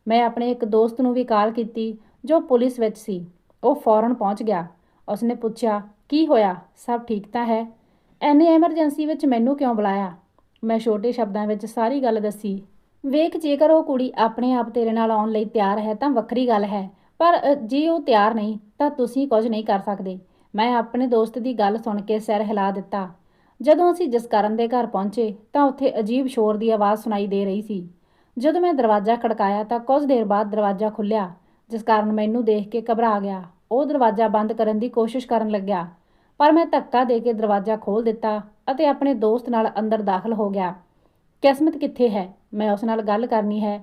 Speaker 1: ਮੈਂ ਆਪਣੇ ਇੱਕ ਦੋਸਤ ਨੂੰ ਵੀ ਕਾਲ ਕੀਤੀ, ਜੋ ਪੁਲਿਸ ਵਿੱਚ ਸੀ। ਉਹ ਫੌਰਨ ਪਹੁੰਚ ਗਿਆ। ਉਸਨੇ ਪੁੱਛਿਆ, ਕੀ ਹੋਇਆ? ਸਭ ਠੀਕ ਤਾਂ ਹੈ? ਐਨੇ ਐਮਰਜੈਂਸੀ ਵਿੱਚ ਮੈਨੂੰ ਕਿਉਂ ਬੁਲਾਇਆ? ਮੈਂ ਛੋਟੇ ਸ਼ਬਦਾਂ ਵਿੱਚ ਸਾਰੀ ਗੱਲ ਦੱਸੀ। ਵੇਖ, ਜੇਕਰ ਉਹ ਕੁੜੀ ਆਪਣੇ ਆਪ ਤੇਰੇ ਨਾਲ ਆਉਣ ਲਈ ਤਿਆਰ ਹੈ ਤਾਂ ਵੱਖਰੀ ਗੱਲ ਹੈ, ਪਰ ਜੇ ਉਹ ਤਿਆਰ ਨਹੀਂ, ਤਾਂ ਤੁਸੀਂ ਕੁਝ ਨਹੀਂ ਕਰ ਸਕਦੇ। ਮੈਂ ਆਪਣੇ ਦੋਸਤ ਦੀ ਗੱਲ ਸੁਣ ਕੇ ਸਿਰ ਹਿਲਾ ਦਿੱਤਾ। ਜਦੋਂ ਅਸੀਂ ਜਸਕਰਨ ਦੇ ਘਰ ਪਹੁੰਚੇ ਤਾਂ ਉੱਥੇ ਅਜੀਬ ਸ਼ੋਰ ਦੀ ਆਵਾਜ਼ ਸੁਣਾਈ ਦੇ ਰਹੀ ਸੀ। ਜਦੋਂ ਮੈਂ ਦਰਵਾਜ਼ਾ ਖੜਕਾਇਆ ਤਾਂ ਕੁਝ ਦੇਰ ਬਾਅਦ ਦਰਵਾਜ਼ਾ ਖੁੱਲ੍ਹਿਆ, ਜਿਸ ਕਾਰਨ ਮੈਨੂੰ ਦੇਖ ਕੇ ਘਬਰਾ ਗਿਆ। ਉਹ ਦਰਵਾਜ਼ਾ ਬੰਦ ਕਰਨ ਦੀ ਕੋਸ਼ਿਸ਼ ਕਰਨ ਲੱਗਿਆ, ਪਰ ਮੈਂ ਧੱਕਾ ਦੇ ਕੇ ਦਰਵਾਜ਼ਾ ਖੋਲ੍ਹ ਦਿੱਤਾ ਅਤੇ ਆਪਣੇ ਦੋਸਤ ਨਾਲ ਅੰਦਰ ਦਾਖਲ ਹੋ ਗਿਆ। ਕਿਸਮਤ ਕਿੱਥੇ ਹੈ? ਮੈਂ ਉਸ ਨਾਲ ਗੱਲ ਕਰਨੀ ਹੈ।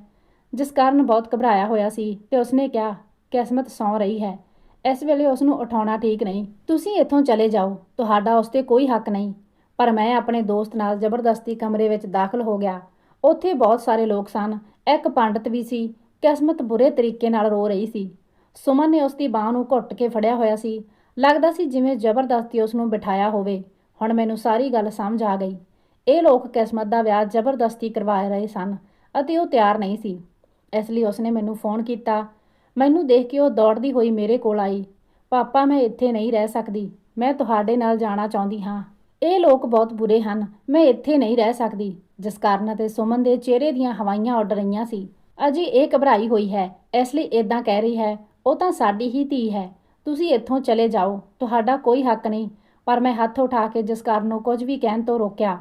Speaker 1: ਜਿਸ ਕਾਰਨ ਬਹੁਤ ਘਬਰਾਇਆ ਹੋਇਆ ਸੀ ਤੇ ਉਸਨੇ ਕਿਹਾ, ਕਿਸਮਤ ਸੌਂ ਰਹੀ ਹੈ। ਇਸ ਵੇਲੇ ਉਸ ਨੂੰ ਉਠਾਉਣਾ ਠੀਕ ਨਹੀਂ। ਤੁਸੀਂ ਇੱਥੋਂ ਚਲੇ ਜਾਓ। ਤੁਹਾਡਾ ਉਸ ਤੇ ਕੋਈ ਹੱਕ ਨਹੀਂ। ਪਰ ਮੈਂ ਆਪਣੇ ਦੋਸਤ ਨਾਲ ਜ਼ਬਰਦਸਤੀ ਕਮਰੇ ਵਿੱਚ ਦਾਖਲ ਹੋ ਗਿਆ। ਉੱਥੇ ਬਹੁਤ ਸਾਰੇ ਲੋਕ ਸਨ। ਇੱਕ ਪੰਡਤ ਵੀ ਸੀ। ਕਿਸਮਤ ਬੁਰੇ ਤਰੀਕੇ ਨਾਲ ਰੋ ਰਹੀ ਸੀ। ਸੁਮਨ ਨੇ ਉਸ ਦੀ ਬਾਹ ਨੂੰ ਘੁੱਟ ਕੇ ਫੜਿਆ ਹੋਇਆ ਸੀ। ਲੱਗਦਾ ਸੀ ਜਿਵੇਂ ਜ਼ਬਰਦਸਤੀ ਉਸ ਨੂੰ ਬਿਠਾਇਆ ਹੋਵੇ। ਹੁਣ ਮੈਨੂੰ ਸਾਰੀ ਗੱਲ ਸਮਝ ਆ ਗਈ। ਇਹ ਲੋਕ ਕਿਸਮਤ ਦਾ ਵਿਆਹ ਜ਼ਬਰਦਸਤੀ ਕਰਵਾ ਰਹੇ ਸਨ ਅਤੇ ਉਹ ਤਿਆਰ ਨਹੀਂ ਸੀ। ਇਸ ਲਈ ਉਸਨੇ ਮੈਨੂੰ ਫੋਨ ਕੀਤਾ। ਮੈਨੂੰ ਦੇਖ ਕੇ ਉਹ ਦੌੜਦੀ ਹੋਈ ਮੇਰੇ ਕੋਲ ਆਈ। ਪਾਪਾ, ਮੈਂ ਇੱਥੇ ਨਹੀਂ ਰਹਿ ਸਕਦੀ। ਮੈਂ ਤੁਹਾਡੇ ਨਾਲ ਜਾਣਾ ਚਾਹੁੰਦੀ ਹਾਂ। ਇਹ ਲੋਕ ਬਹੁਤ ਬੁਰੇ ਹਨ। ਮੈਂ ਇੱਥੇ ਨਹੀਂ ਰਹਿ ਸਕਦੀ। ਜਿਸ ਕਾਰਨ ਅਤੇ ਸੁਮਨ ਦੇ ਚਿਹਰੇ ਦੀਆਂ ਹਵਾਈਆਂ ਉੱਡ ਰਹੀਆਂ ਸੀ। ਅਜੀ ਇਹ ਘਬਰਾਈ ਹੋਈ ਹੈ। ਇਸ ਲਈ ਇਦਾਂ ਕਹਿ ਰਹੀ ਹੈ, ਉਹ ਤਾਂ ਸਾਡੀ ਹੀ ਧੀ ਹੈ। ਤੁਸੀਂ ਇੱਥੋਂ ਚਲੇ ਜਾਓ। ਤੁਹਾਡਾ ਕੋਈ ਹੱਕ ਨਹੀਂ। ਪਰ ਮੈਂ ਹੱਥ ਉਠਾ ਕੇ ਜਿਸ ਕਾਰਨ ਨੂੰ ਕੁਝ ਵੀ ਕਹਿਣ ਤੋਂ ਰੋਕਿਆ।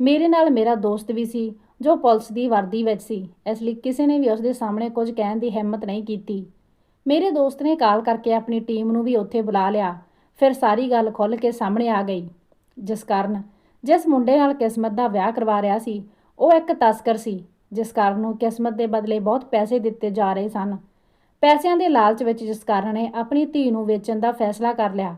Speaker 1: ਮੇਰੇ ਨਾਲ ਮੇਰਾ ਦੋਸਤ ਵੀ ਸੀ, ਜੋ ਪੁਲਿਸ ਦੀ ਵਰਦੀ ਵਿੱਚ ਸੀ। ਇਸ ਲਈ ਕਿਸੇ ਨੇ ਵੀ ਉਸ ਦੇ ਸਾਹਮਣੇ ਕੁਝ ਕਹਿਣ ਦੀ ਹਿੰਮਤ ਨਹੀਂ ਕੀਤੀ। ਮੇਰੇ ਦੋਸਤ ਨੇ ਕਾਲ ਕਰਕੇ ਆਪਣੀ ਟੀਮ ਨੂੰ ਵੀ ਉੱਥੇ ਬੁਲਾ ਲਿਆ। ਫਿਰ ਸਾਰੀ ਗੱਲ ਖੁੱਲ੍ਹ ਕੇ ਸਾਹਮਣੇ ਆ ਗਈ। ਜਿਸ ਕਾਰਨ ਜਿਸ ਮੁੰਡੇ ਨਾਲ ਕਿਸਮਤ ਦਾ ਵਿਆਹ ਕਰਵਾ ਰਿਹਾ ਸੀ, ਉਹ ਇੱਕ ਤਸਕਰ ਸੀ ਜਿਸ ਕਾਰਨ ਉਹ ਕਿਸਮਤ ਦੇ ਬਦਲੇ ਬਹੁਤ ਪੈਸੇ ਦਿੱਤੇ ਜਾ ਰਹੇ ਸਨ। ਪੈਸਿਆਂ ਦੇ ਲਾਲਚ ਵਿੱਚ ਜਿਸ ਕਾਰਨ ਨੇ ਆਪਣੀ ਧੀ ਨੂੰ ਵੇਚਣ ਦਾ ਫੈਸਲਾ ਕਰ ਲਿਆ।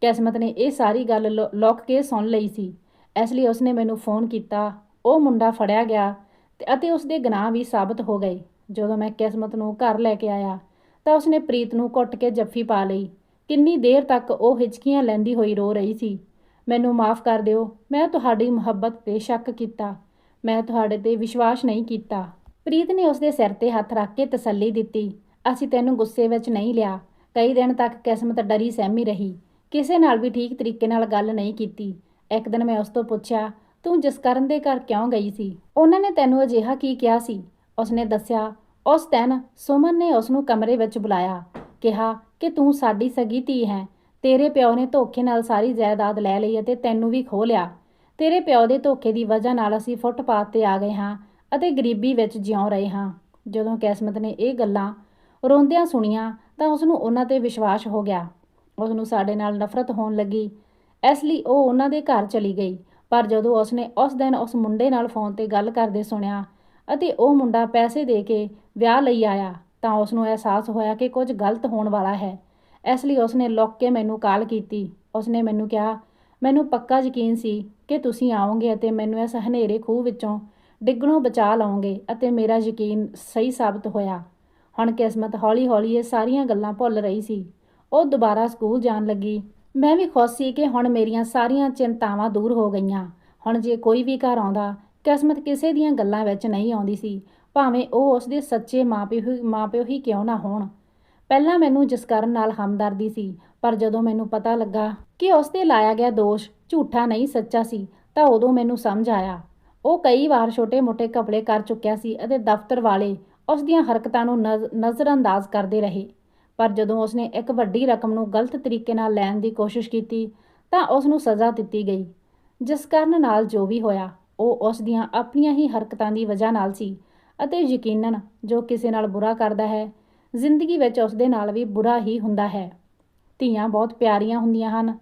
Speaker 1: ਕਿਸਮਤ ਨੇ ਇਹ ਸਾਰੀ ਗੱਲ ਲੁ- ਲੁੱਕ ਕੇ ਸੁਣ ਲਈ ਸੀ। ਇਸ ਲਈ ਉਸਨੇ ਮੈਨੂੰ ਫੋਨ ਕੀਤਾ। ਉਹ ਮੁੰਡਾ ਫੜਿਆ ਗਿਆ ਤੇ ਅਤੇ ਉਸਦੇ ਗੁਨਾਹ ਵੀ ਸਾਬਤ ਹੋ ਗਏ। ਜਦੋਂ ਮੈਂ ਕਿਸਮਤ ਨੂੰ ਘਰ ਲੈ ਕੇ ਆਇਆ ਤਾਂ ਉਸਨੇ ਪ੍ਰੀਤ ਨੂੰ ਘੁੱਟ ਕੇ ਜੱਫੀ ਪਾ ਲਈ। ਕਿੰਨੀ ਦੇਰ ਤੱਕ ਉਹ ਹਿਚਕੀਆਂ ਲੈਂਦੀ ਹੋਈ ਰੋ ਰਹੀ ਸੀ। ਮੈਨੂੰ ਮਾਫ ਕਰ ਦਿਓ, ਮੈਂ ਤੁਹਾਡੀ ਮੁਹੱਬਤ ਤੇ ਸ਼ੱਕ ਕੀਤਾ। ਮੈਂ ਤੁਹਾਡੇ ਤੇ ਵਿਸ਼ਵਾਸ ਨਹੀਂ ਕੀਤਾ। ਪ੍ਰੀਤ ਨੇ ਉਸਦੇ ਸਿਰ ਤੇ ਹੱਥ ਰੱਖ ਕੇ ਤਸੱਲੀ ਦਿੱਤੀ। ਅਸੀਂ ਤੈਨੂੰ ਗੁੱਸੇ ਵਿੱਚ ਨਹੀਂ ਲਿਆ। ਕਈ ਦਿਨ ਤੱਕ ਕਿਸਮਤ ਡਰੀ ਸਹਿਮੀ ਰਹੀ। ਕਿਸੇ ਨਾਲ ਵੀ ਠੀਕ ਤਰੀਕੇ ਨਾਲ ਗੱਲ ਨਹੀਂ ਕੀਤੀ। ਇੱਕ ਦਿਨ ਮੈਂ ਉਸ ਤੋਂ ਪੁੱਛਿਆ, ਤੂੰ ਜਸਕਰਨ ਦੇ ਘਰ ਕਿਉਂ ਗਈ ਸੀ? ਉਹਨਾਂ ਨੇ ਤੈਨੂੰ ਅਜਿਹਾ ਕੀ ਕਿਹਾ ਸੀ? ਉਸਨੇ ਦੱਸਿਆ ਉਸ ਦਿਨ ਸੁਮਨ ਨੇ ਉਸ ਨੂੰ ਕਮਰੇ ਵਿੱਚ ਬੁਲਾਇਆ, ਕਿਹਾ ਕਿ ਤੂੰ ਸਾਡੀ ਸਗੀ ਧੀ ਹੈ, ਤੇਰੇ ਪਿਓ ਨੇ ਧੋਖੇ ਨਾਲ ਸਾਰੀ ਜਾਇਦਾਦ ਲੈ ਲਈ ਅਤੇ ਤੈਨੂੰ ਵੀ ਖੋਹ ਲਿਆ। ਤੇਰੇ ਪਿਓ ਦੇ ਧੋਖੇ ਦੀ ਵਜ੍ਹਾ ਨਾਲ ਅਸੀਂ ਫੁੱਟਪਾਥ ਤੇ ਆ ਗਏ ਹਾਂ ਅਤੇ ਗਰੀਬੀ ਵਿੱਚ ਜਿਉਂ ਰਹੇ ਹਾਂ। ਜਦੋਂ ਕਿਸਮਤ ਨੇ ਇਹ ਗੱਲਾਂ ਰੋਂਦਿਆਂ ਸੁਣੀਆਂ ਤਾਂ ਉਸ ਨੂੰ ਉਹਨਾਂ ਤੇ ਵਿਸ਼ਵਾਸ ਹੋ ਗਿਆ। ਉਸ ਨੂੰ ਸਾਡੇ ਨਾਲ ਨਫ਼ਰਤ ਹੋਣ ਲੱਗੀ। ਇਸ ਲਈ ਉਹ ਉਹਨਾਂ ਦੇ ਘਰ ਚਲੀ ਗਈ। ਪਰ ਜਦੋਂ ਉਸ ਨੇ ਉਸ ਦਿਨ ਉਸ ਮੁੰਡੇ ਨਾਲ ਫੋਨ ਤੇ ਗੱਲ ਕਰਦੇ ਸੁਣਿਆ ਅਤੇ ਉਹ ਮੁੰਡਾ ਪੈਸੇ ਦੇ ਕੇ ਵਿਆਹ ਲਈ ਆਇਆ ਤਾਂ ਉਸ ਨੂੰ ਅਹਿਸਾਸ ਹੋਇਆ ਕਿ ਕੁਝ ਗਲਤ ਹੋਣ ਵਾਲਾ ਹੈ। ਇਸ ਲਈ ਉਸਨੇ ਲੁੱਕ ਕੇ ਮੈਨੂੰ ਕਾਲ ਕੀਤੀ। ਉਸਨੇ ਮੈਨੂੰ ਕਿਹਾ, ਮੈਨੂੰ ਪੱਕਾ ਯਕੀਨ ਸੀ ਕਿ ਤੁਸੀਂ ਆਓਗੇ ਅਤੇ ਮੈਨੂੰ ਇਸ ਹਨੇਰੇ ਖੂਹ ਵਿੱਚੋਂ ਡਿੱਗਣੋਂ ਬਚਾ ਲਓਗੇ ਅਤੇ ਮੇਰਾ ਯਕੀਨ ਸਹੀ ਸਾਬਤ ਹੋਇਆ। ਹੁਣ ਕਿਸਮਤ ਹੌਲੀ-ਹੌਲੀ ਇਹ ਸਾਰੀਆਂ ਗੱਲਾਂ ਭੁੱਲ ਰਹੀ ਸੀ। ਉਹ ਦੁਬਾਰਾ ਸਕੂਲ ਜਾਣ ਲੱਗੀ। ਮੈਂ ਵੀ ਖੁਸ਼ ਸੀ ਕਿ ਹੁਣ ਮੇਰੀਆਂ ਸਾਰੀਆਂ ਚਿੰਤਾਵਾਂ ਦੂਰ ਹੋ ਗਈਆਂ। ਹੁਣ ਜੇ ਕੋਈ ਵੀ ਘਰ ਆਉਂਦਾ ਕਿਸਮਤ ਕਿਸੇ ਦੀਆਂ ਗੱਲਾਂ ਵਿੱਚ ਨਹੀਂ ਆਉਂਦੀ ਸੀ, ਭਾਵੇਂ ਉਹ ਉਸਦੇ ਸੱਚੇ ਮਾਪਿਓ ਹੀ ਮਾਪਿਓ ਹੀ ਕਿਉਂ ਨਾ ਹੋਣ। ਪਹਿਲਾਂ ਮੈਨੂੰ ਜਸਕਰਨ ਨਾਲ ਹਮਦਰਦੀ ਸੀ, ਪਰ ਜਦੋਂ ਮੈਨੂੰ ਪਤਾ ਲੱਗਾ ਕਿ ਉਸ ਤੇ ਲਾਇਆ ਗਿਆ ਦੋਸ਼ ਝੂਠਾ ਨਹੀਂ, ਸੱਚਾ ਸੀ, ਤਾਂ ਉਦੋਂ ਮੈਨੂੰ ਸਮਝ ਆਇਆ। ਉਹ ਕਈ ਵਾਰ ਛੋਟੇ-ਮੋਟੇ ਘਪਲੇ ਕਰ ਚੁੱਕਿਆ ਸੀ ਅਤੇ ਦਫ਼ਤਰ ਵਾਲੇ ਉਸ ਦੀਆਂ ਹਰਕਤਾਂ ਨੂੰ ਨਜ਼- ਨਜ਼ਰਅੰਦਾਜ਼ ਕਰਦੇ ਰਹੇ। ਪਰ ਜਦੋਂ ਉਸਨੇ ਇੱਕ ਵੱਡੀ ਰਕਮ ਨੂੰ ਗਲਤ ਤਰੀਕੇ ਨਾਲ ਲੈਣ ਦੀ ਕੋਸ਼ਿਸ਼ ਕੀਤੀ, ਤਾਂ ਉਸ ਨੂੰ ਸਜ਼ਾ ਦਿੱਤੀ ਗਈ। ਜਿਸ ਕਾਰਨ ਨਾਲ ਜੋ ਵੀ ਹੋਇਆ ਉਹ ਉਸ ਦੀਆਂ ਆਪਣੀਆਂ ਹੀ ਹਰਕਤਾਂ ਦੀ ਵਜ੍ਹਾ ਨਾਲ ਸੀ ਅਤੇ ਯਕੀਨਨ ਜੋ ਕਿਸੇ ਨਾਲ ਬੁਰਾ ਕਰਦਾ ਹੈ, ਜ਼ਿੰਦਗੀ ਵਿੱਚ ਉਸ ਦੇ ਨਾਲ ਵੀ ਬੁਰਾ ਹੀ ਹੁੰਦਾ ਹੈ। ਧੀਆਂ ਬਹੁਤ ਪਿਆਰੀਆਂ ਹੁੰਦੀਆਂ ਹਨ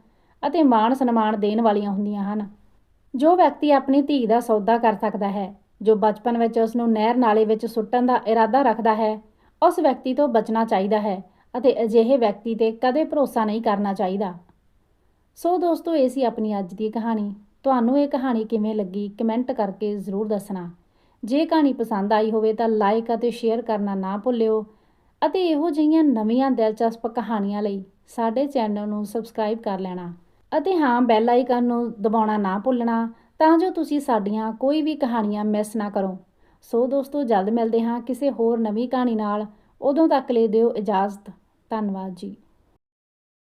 Speaker 1: ਅਤੇ ਮਾਣ ਸਨਮਾਨ ਦੇਣ ਵਾਲੀਆਂ ਹੁੰਦੀਆਂ ਹਨ। ਜੋ ਵਿਅਕਤੀ ਆਪਣੀ ਧੀ ਦਾ ਸੌਦਾ ਕਰ ਸਕਦਾ ਹੈ, ਜੋ ਬਚਪਨ ਵਿੱਚ ਉਸ ਨੂੰ ਨਹਿਰ ਨਾਲੇ ਵਿੱਚ ਸੁੱਟਣ ਦਾ ਇਰਾਦਾ ਰੱਖਦਾ ਹੈ, ਉਸ ਵਿਅਕਤੀ ਤੋਂ ਬਚਣਾ ਚਾਹੀਦਾ ਹੈ ਅਤੇ ਅਜਿਹੇ ਵਿਅਕਤੀ ਤੇ ਕਦੇ ਭਰੋਸਾ ਨਹੀਂ ਕਰਨਾ ਚਾਹੀਦਾ। ਸੋ ਦੋਸਤੋ, ਇਹ ਸੀ ਆਪਣੀ ਅੱਜ ਦੀ ਕਹਾਣੀ। ਤੁਹਾਨੂੰ ਇਹ ਕਹਾਣੀ ਕਿਵੇਂ ਲੱਗੀ ਕਮੈਂਟ ਕਰਕੇ ਜ਼ਰੂਰ ਦੱਸਣਾ। ਜੇ ਕਹਾਣੀ ਪਸੰਦ ਆਈ ਹੋਵੇ ਤਾਂ ਲਾਈਕ ਅਤੇ ਸ਼ੇਅਰ ਕਰਨਾ ਨਾ ਭੁੱਲਿਓ ਅਤੇ ਇਹੋ ਜਿਹੀਆਂ ਨਵੀਆਂ ਦਿਲਚਸਪ ਕਹਾਣੀਆਂ ਲਈ ਸਾਡੇ ਚੈਨਲ ਨੂੰ ਸਬਸਕ੍ਰਾਈਬ ਕਰ ਲੈਣਾ ਅਤੇ ਹਾਂ ਬੈਲ ਆਈਕਨ ਨੂੰ ਦਬਾਉਣਾ ਨਾ ਭੁੱਲਣਾ ਤਾਂ ਜੋ ਤੁਸੀਂ ਸਾਡੀਆਂ ਕੋਈ ਵੀ ਕਹਾਣੀਆਂ ਮਿਸ ਨਾ ਕਰੋ। ਸੋ ਦੋਸਤੋ, ਜਲਦ ਮਿਲਦੇ ਹਾਂ ਕਿਸੇ ਹੋਰ ਨਵੀਂ ਕਹਾਣੀ ਨਾਲ। ਉਦੋਂ ਤੱਕ ਲਈ ਦਿਓ ਇਜਾਜ਼ਤ। ਧੰਨਵਾਦ ਜੀ।